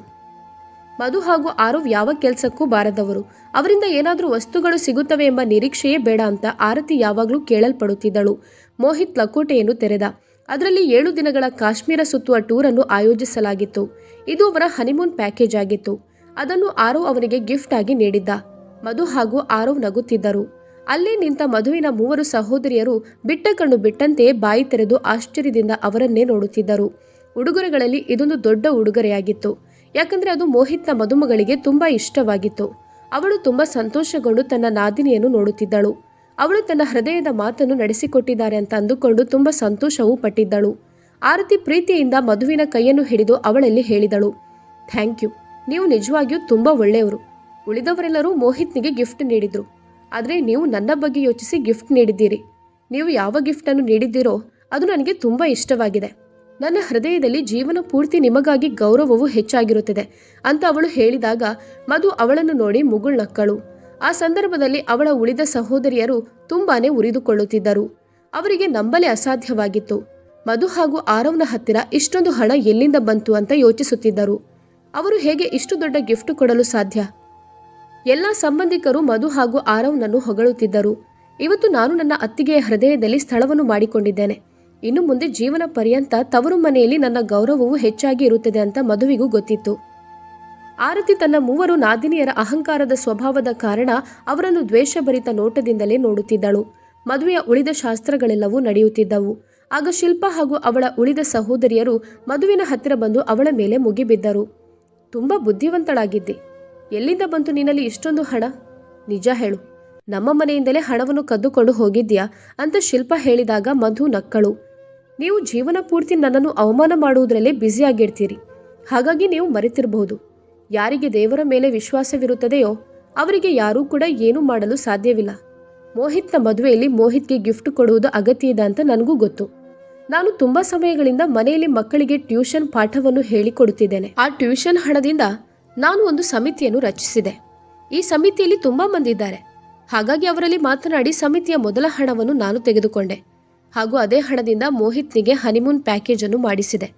ಮಧು ಹಾಗೂ ಆರವ್ ಯಾವ ಕೆಲಸಕ್ಕೂ ಬಾರದವರು. ಅವರಿಂದ ಏನಾದರೂ ವಸ್ತುಗಳು ಸಿಗುತ್ತವೆ ಎಂಬ ನಿರೀಕ್ಷೆಯೇ ಬೇಡ ಅಂತ ಆರತಿ ಯಾವಾಗಲೂ ಕೇಳಲ್ಪಡುತ್ತಿದ್ದಳು. ಮೋಹಿತ್ ಲಕೋಟೆಯನ್ನು ತೆರೆದ. ಅದರಲ್ಲಿ ಏಳು ದಿನಗಳ ಕಾಶ್ಮೀರ ಸುತ್ತುವ ಟೂರನ್ನು ಆಯೋಜಿಸಲಾಗಿತ್ತು. ಇದು ಅವರ ಹನಿಮೂನ್ ಪ್ಯಾಕೇಜ್ ಆಗಿತ್ತು. ಅದನ್ನು ಆರವ್ ಅವನಿಗೆ ಗಿಫ್ಟ್ ಆಗಿ ನೀಡಿದ್ದ. ಮಧು ಹಾಗೂ ಆರವ್ ನಗುತ್ತಿದ್ದರು. ಅಲ್ಲಿ ನಿಂತ ಮಧುವಿನ ಮೂವರು ಸಹೋದರಿಯರು ಬಿಟ್ಟ ಕಣ್ಣು ಬಿಟ್ಟಂತೆ ಬಾಯಿ ತೆರೆದು ಆಶ್ಚರ್ಯದಿಂದ ಅವರನ್ನೇ ನೋಡುತ್ತಿದ್ದರು. ಉಡುಗೊರೆಗಳಲ್ಲಿ ಇದೊಂದು ದೊಡ್ಡ ಉಡುಗೊರೆಯಾಗಿತ್ತು. ಯಾಕಂದ್ರೆ ಅದು ಮೋಹಿತ್ನ ಮದುಮಗಳಿಗೆ ತುಂಬಾ ಇಷ್ಟವಾಗಿತ್ತು. ಅವಳು ತುಂಬಾ ಸಂತೋಷಗೊಂಡು ತನ್ನ ನಾದಿನಿಯನ್ನು ನೋಡುತ್ತಿದ್ದಳು. ಅವಳು ತನ್ನ ಹೃದಯದ ಮಾತನ್ನು ನಡೆಸಿಕೊಟ್ಟಿದ್ದಾರೆ ಅಂತ ಅಂದುಕೊಂಡು ತುಂಬಾ ಸಂತೋಷವೂ ಪಟ್ಟಿದ್ದಳು. ಆರತಿ ಪ್ರೀತಿಯಿಂದ ಮಧುವಿನ ಕೈಯನ್ನು ಹಿಡಿದು ಅವಳಲ್ಲಿ ಹೇಳಿದಳು. Thank you. ನೀವು ನಿಜವಾಗಿಯೂ ತುಂಬ ಒಳ್ಳೆಯವರು. ಉಳಿದವರೆಲ್ಲರೂ ಮೋಹಿತ್ನಿಗೆ ಗಿಫ್ಟ್ ನೀಡಿದರು. ಆದರೆ ನೀವು ನನ್ನ ಬಗ್ಗೆ ಯೋಚಿಸಿ ಗಿಫ್ಟ್ ನೀಡಿದ್ದೀರಿ. ನೀವು ಯಾವ ಗಿಫ್ಟನ್ನು ನೀಡಿದ್ದೀರೋ ಅದು ನನಗೆ ತುಂಬ ಇಷ್ಟವಾಗಿದೆ. ನನ್ನ ಹೃದಯದಲ್ಲಿ ಜೀವನ ಪೂರ್ತಿ ನಿಮಗಾಗಿ ಗೌರವವು ಹೆಚ್ಚಾಗಿರುತ್ತದೆ ಅಂತ ಅವಳು ಹೇಳಿದಾಗ ಮಧು ಅವಳನ್ನು ನೋಡಿ ಮುಗುಳ್ನಕ್ಕಳು. ಆ ಸಂದರ್ಭದಲ್ಲಿ ಅವಳ ಉಳಿದ ಸಹೋದರಿಯರು ತುಂಬಾನೇ ಉರಿದುಕೊಳ್ಳುತ್ತಿದ್ದರು. ಅವರಿಗೆ ನಂಬಲೇ ಅಸಾಧ್ಯವಾಗಿತ್ತು. ಮಧು ಹಾಗೂ ಆರವ್ನ ಹತ್ತಿರ ಇಷ್ಟೊಂದು ಹಣ ಎಲ್ಲಿಂದ ಬಂತು ಅಂತ ಯೋಚಿಸುತ್ತಿದ್ದರು. ಅವರು ಹೇಗೆ ಇಷ್ಟು ದೊಡ್ಡ ಗಿಫ್ಟ್ ಕೊಡಲು ಸಾಧ್ಯ? ಎಲ್ಲ ಸಂಬಂಧಿಕರು ಮಧು ಹಾಗೂ ಆರವ್ನನ್ನು ಹೊಗಳುತ್ತಿದ್ದರು. ಇವತ್ತು ನಾನು ನನ್ನ ಅತ್ತಿಗೆಯ ಹೃದಯದಲ್ಲಿ ಸ್ಥಳವನ್ನು ಮಾಡಿಕೊಂಡಿದ್ದೇನೆ. ಇನ್ನು ಮುಂದೆ ಜೀವನ ಪರ್ಯಂತ ತವರು ಮನೆಯಲ್ಲಿ ನನ್ನ ಗೌರವವು ಹೆಚ್ಚಾಗಿ ಇರುತ್ತದೆ ಅಂತ ಮಧುವಿಗೂ ಗೊತ್ತಿತ್ತು. ಆರತಿ ತನ್ನ ಮೂವರು ನಾದಿನಿಯರ ಅಹಂಕಾರದ ಸ್ವಭಾವದ ಕಾರಣ ಅವರನ್ನು ದ್ವೇಷಭರಿತ ನೋಟದಿಂದಲೇ ನೋಡುತ್ತಿದ್ದಳು. ಮದುವೆಯ ಉಳಿದ ಶಾಸ್ತ್ರಗಳೆಲ್ಲವೂ ನಡೆಯುತ್ತಿದ್ದವು. ಆಗ ಶಿಲ್ಪ ಹಾಗೂ ಅವಳ ಉಳಿದ ಸಹೋದರಿಯರು ಮಧುವಿನ ಹತ್ತಿರ ಬಂದು ಅವಳ ಮೇಲೆ ಮುಗಿಬಿದ್ದರು. ತುಂಬ ಬುದ್ಧಿವಂತಳಾಗಿದ್ದೆ. ಎಲ್ಲಿಂದ ಬಂತು ನಿನ್ನಲ್ಲಿ ಇಷ್ಟೊಂದು ಹಣ? ನಿಜ ಹೇಳು. ನಮ್ಮ ಮನೆಯಿಂದಲೇ ಹಣವನ್ನು ಕದ್ದುಕೊಂಡು ಹೋಗಿದ್ಯಾ ಅಂತ ಶಿಲ್ಪ ಹೇಳಿದಾಗ ಮಧು ನಕ್ಕಳು. ನೀವು ಜೀವನ ಪೂರ್ತಿ ನನ್ನನ್ನು ಅವಮಾನ ಮಾಡುವುದರಲ್ಲೇ ಬ್ಯುಸಿಯಾಗಿರ್ತೀರಿ. ಹಾಗಾಗಿ ನೀವು ಮರೆತಿರಬಹುದು ಯಾರಿಗೆ ದೇವರ ಮೇಲೆ ವಿಶ್ವಾಸವಿರುತ್ತದೆಯೋ, ಅವರಿಗೆ ಯಾರೂ ಕೂಡ ಏನೂ ಮಾಡಲು ಸಾಧ್ಯವಿಲ್ಲ. ಮೋಹಿತ್ನ ಮದುವೆಯಲ್ಲಿ ಮೋಹಿತ್ಗೆ ಗಿಫ್ಟ್ ಕೊಡುವುದು ಅಗತ್ಯ ಇದೆ ಅಂತ ನನಗೂ ಗೊತ್ತು. ನಾನು ತುಂಬಾ ಸಮಯಗಳಿಂದ ಮನೆಯಲ್ಲಿ ಮಕ್ಕಳಿಗೆ ಟ್ಯೂಷನ್ ಪಾಠವನ್ನು ಹೇಳಿಕೊಡುತ್ತಿದ್ದೇನೆ. ಆ ಟ್ಯೂಷನ್ ಹಣದಿಂದ ನಾನು ಒಂದು ಸಮಿತಿಯನ್ನು ರಚಿಸಿದೆ. ಈ ಸಮಿತಿಯಲ್ಲಿ ತುಂಬಾ ಮಂದಿ ಇದ್ದಾರೆ ಹಾಗಾಗಿ ಅವರಲ್ಲಿ ಮಾತನಾಡಿ ಸಮಿತಿಯ ಮೊದಲ ಹಣವನ್ನು ನಾನು ತೆಗೆದುಕೊಂಡೆ. ಹಾಗೂ ಅದೇ ಹಣದಿಂದ ಮೋಹಿತ್ನಿಗೆ ಹನಿಮೂನ್ ಪ್ಯಾಕೇಜ್ ಅನ್ನು ಮಾಡಿಸಿದೆ.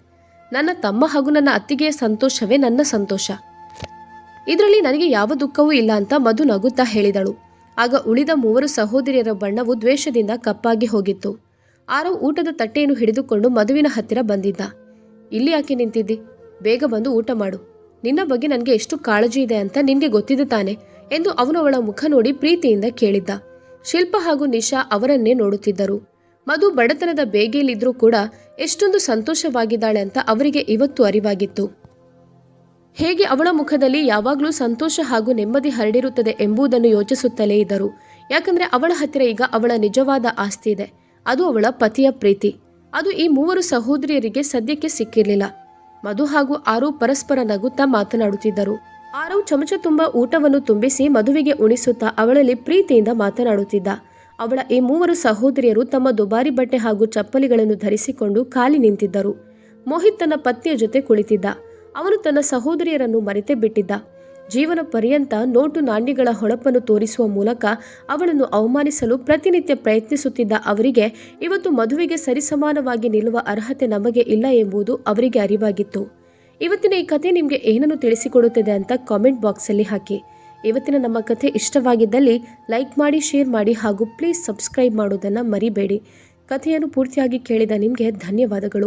ನನ್ನ ತಮ್ಮ ಹಾಗೂ ನನ್ನ ಅತ್ತಿಗೆಯ ಸಂತೋಷವೇ ನನ್ನ ಸಂತೋಷ. ಇದರಲ್ಲಿ ನನಗೆ ಯಾವ ದುಃಖವೂ ಇಲ್ಲ ಅಂತ ಮಧು ನಗುತ್ತಾ ಹೇಳಿದಳು. ಆಗ ಉಳಿದ ಮೂವರು ಸಹೋದರಿಯರ ಬಣ್ಣವು ದ್ವೇಷದಿಂದ ಕಪ್ಪಾಗಿ ಹೋಗಿತ್ತು. ಆರವ್ ಊಟದ ತಟ್ಟೆಯನ್ನು ಹಿಡಿದುಕೊಂಡು ಮಧುವಿನ ಹತ್ತಿರ ಬಂದಿದ್ದ. ಇಲ್ಲಿ ಯಾಕೆ ನಿಂತಿದ್ದಿ? ಬೇಗ ಬಂದು ಊಟ ಮಾಡು. ನಿನ್ನ ಬಗ್ಗೆ ನನಗೆ ಎಷ್ಟು ಕಾಳಜಿ ಇದೆ ಅಂತ ನಿನಗೆ ಗೊತ್ತಿದೆ ತಾನೆ ಎಂದು ಅವನು ಅವಳ ಮುಖ ನೋಡಿ ಪ್ರೀತಿಯಿಂದ ಕೇಳಿದ್ದ. ಶಿಲ್ಪ ಹಾಗೂ ನಿಶಾ ಅವರನ್ನೇ ನೋಡುತ್ತಿದ್ದರು. ಮಧು ಬಡತನದ ಬೇಗೆಯಲ್ಲಿದ್ರೂ ಕೂಡ ಎಷ್ಟೊಂದು ಸಂತೋಷವಾಗಿದ್ದಾಳೆ ಅಂತ ಅವರಿಗೆ ಇವತ್ತು ಅರಿವಾಗಿತ್ತು. ಹೇಗೆ ಅವಳ ಮುಖದಲ್ಲಿ ಯಾವಾಗಲೂ ಸಂತೋಷ ಹಾಗೂ ನೆಮ್ಮದಿ ಹರಡಿರುತ್ತದೆ ಎಂಬುದನ್ನು ಯೋಚಿಸುತ್ತಲೇ ಇದ್ದರು. ಯಾಕಂದ್ರೆ ಅವಳ ಹತ್ತಿರ ಈಗ ಅವಳ ನಿಜವಾದ ಆಸ್ತಿ ಇದೆ. ಅದು ಅವಳ ಪತಿಯ ಪ್ರೀತಿ. ಅದು ಈ ಮೂವರು ಸಹೋದರಿಯರಿಗೆ ಸದ್ಯಕ್ಕೆ ಸಿಕ್ಕಿರಲಿಲ್ಲ. ಮಧು ಹಾಗೂ ಆರು ಪರಸ್ಪರ ನಗುತ್ತಾ ಮಾತನಾಡುತ್ತಿದ್ದರು. ಆರವ್ ಚಮಚ ತುಂಬ ಊಟವನ್ನು ತುಂಬಿಸಿ ಮಧುವಿಗೆ ಉಣಿಸುತ್ತಾ ಅವಳಲ್ಲಿ ಪ್ರೀತಿಯಿಂದ ಮಾತನಾಡುತ್ತಿದ್ದ. ಅವಳ ಈ ಮೂವರು ಸಹೋದರಿಯರು ತಮ್ಮ ದುಬಾರಿ ಬಟ್ಟೆ ಹಾಗೂ ಚಪ್ಪಲಿಗಳನ್ನು ಧರಿಸಿಕೊಂಡು ಖಾಲಿ ನಿಂತಿದ್ದರು. ಮೋಹಿತ್ ತನ್ನ ಪತ್ನಿಯ ಜೊತೆ ಕುಳಿತಿದ್ದ. ಅವನು ತನ್ನ ಸಹೋದರಿಯರನ್ನು ಮರೆತೇ ಬಿಟ್ಟಿದ್ದ. ಜೀವನ ಪರ್ಯಂತ ನೋಟು ನಾಣ್ಯಗಳ ಹೊಳಪನ್ನು ತೋರಿಸುವ ಮೂಲಕ ಅವಳನ್ನು ಅವಮಾನಿಸಲು ಪ್ರತಿನಿತ್ಯ ಪ್ರಯತ್ನಿಸುತ್ತಿದ್ದ ಅವರಿಗೆ ಇವತ್ತು ಮದುವೆಗೆ ಸರಿಸಮಾನವಾಗಿ ನಿಲ್ಲುವ ಅರ್ಹತೆ ನಮಗೆ ಇಲ್ಲ ಎಂಬುದು ಅವರಿಗೆ ಅರಿವಾಗಿತ್ತು. ಇವತ್ತಿನ ಈ ಕಥೆ ನಿಮಗೆ ಏನನ್ನು ತಿಳಿಸಿಕೊಡುತ್ತದೆ ಅಂತ ಕಾಮೆಂಟ್ ಬಾಕ್ಸಲ್ಲಿ ಹಾಕಿ. ಇವತ್ತಿನ ನಮ್ಮ ಕಥೆ ಇಷ್ಟವಾಗಿದ್ದಲ್ಲಿ ಲೈಕ್ ಮಾಡಿ, ಶೇರ್ ಮಾಡಿ ಹಾಗೂ ಪ್ಲೀಸ್ ಸಬ್ಸ್ಕ್ರೈಬ್ ಮಾಡೋದನ್ನು ಮರಿಬೇಡಿ. ಕಥೆಯನ್ನು ಪೂರ್ತಿಯಾಗಿ ಕೇಳಿದ ನಿಮಗೆ ಧನ್ಯವಾದಗಳು.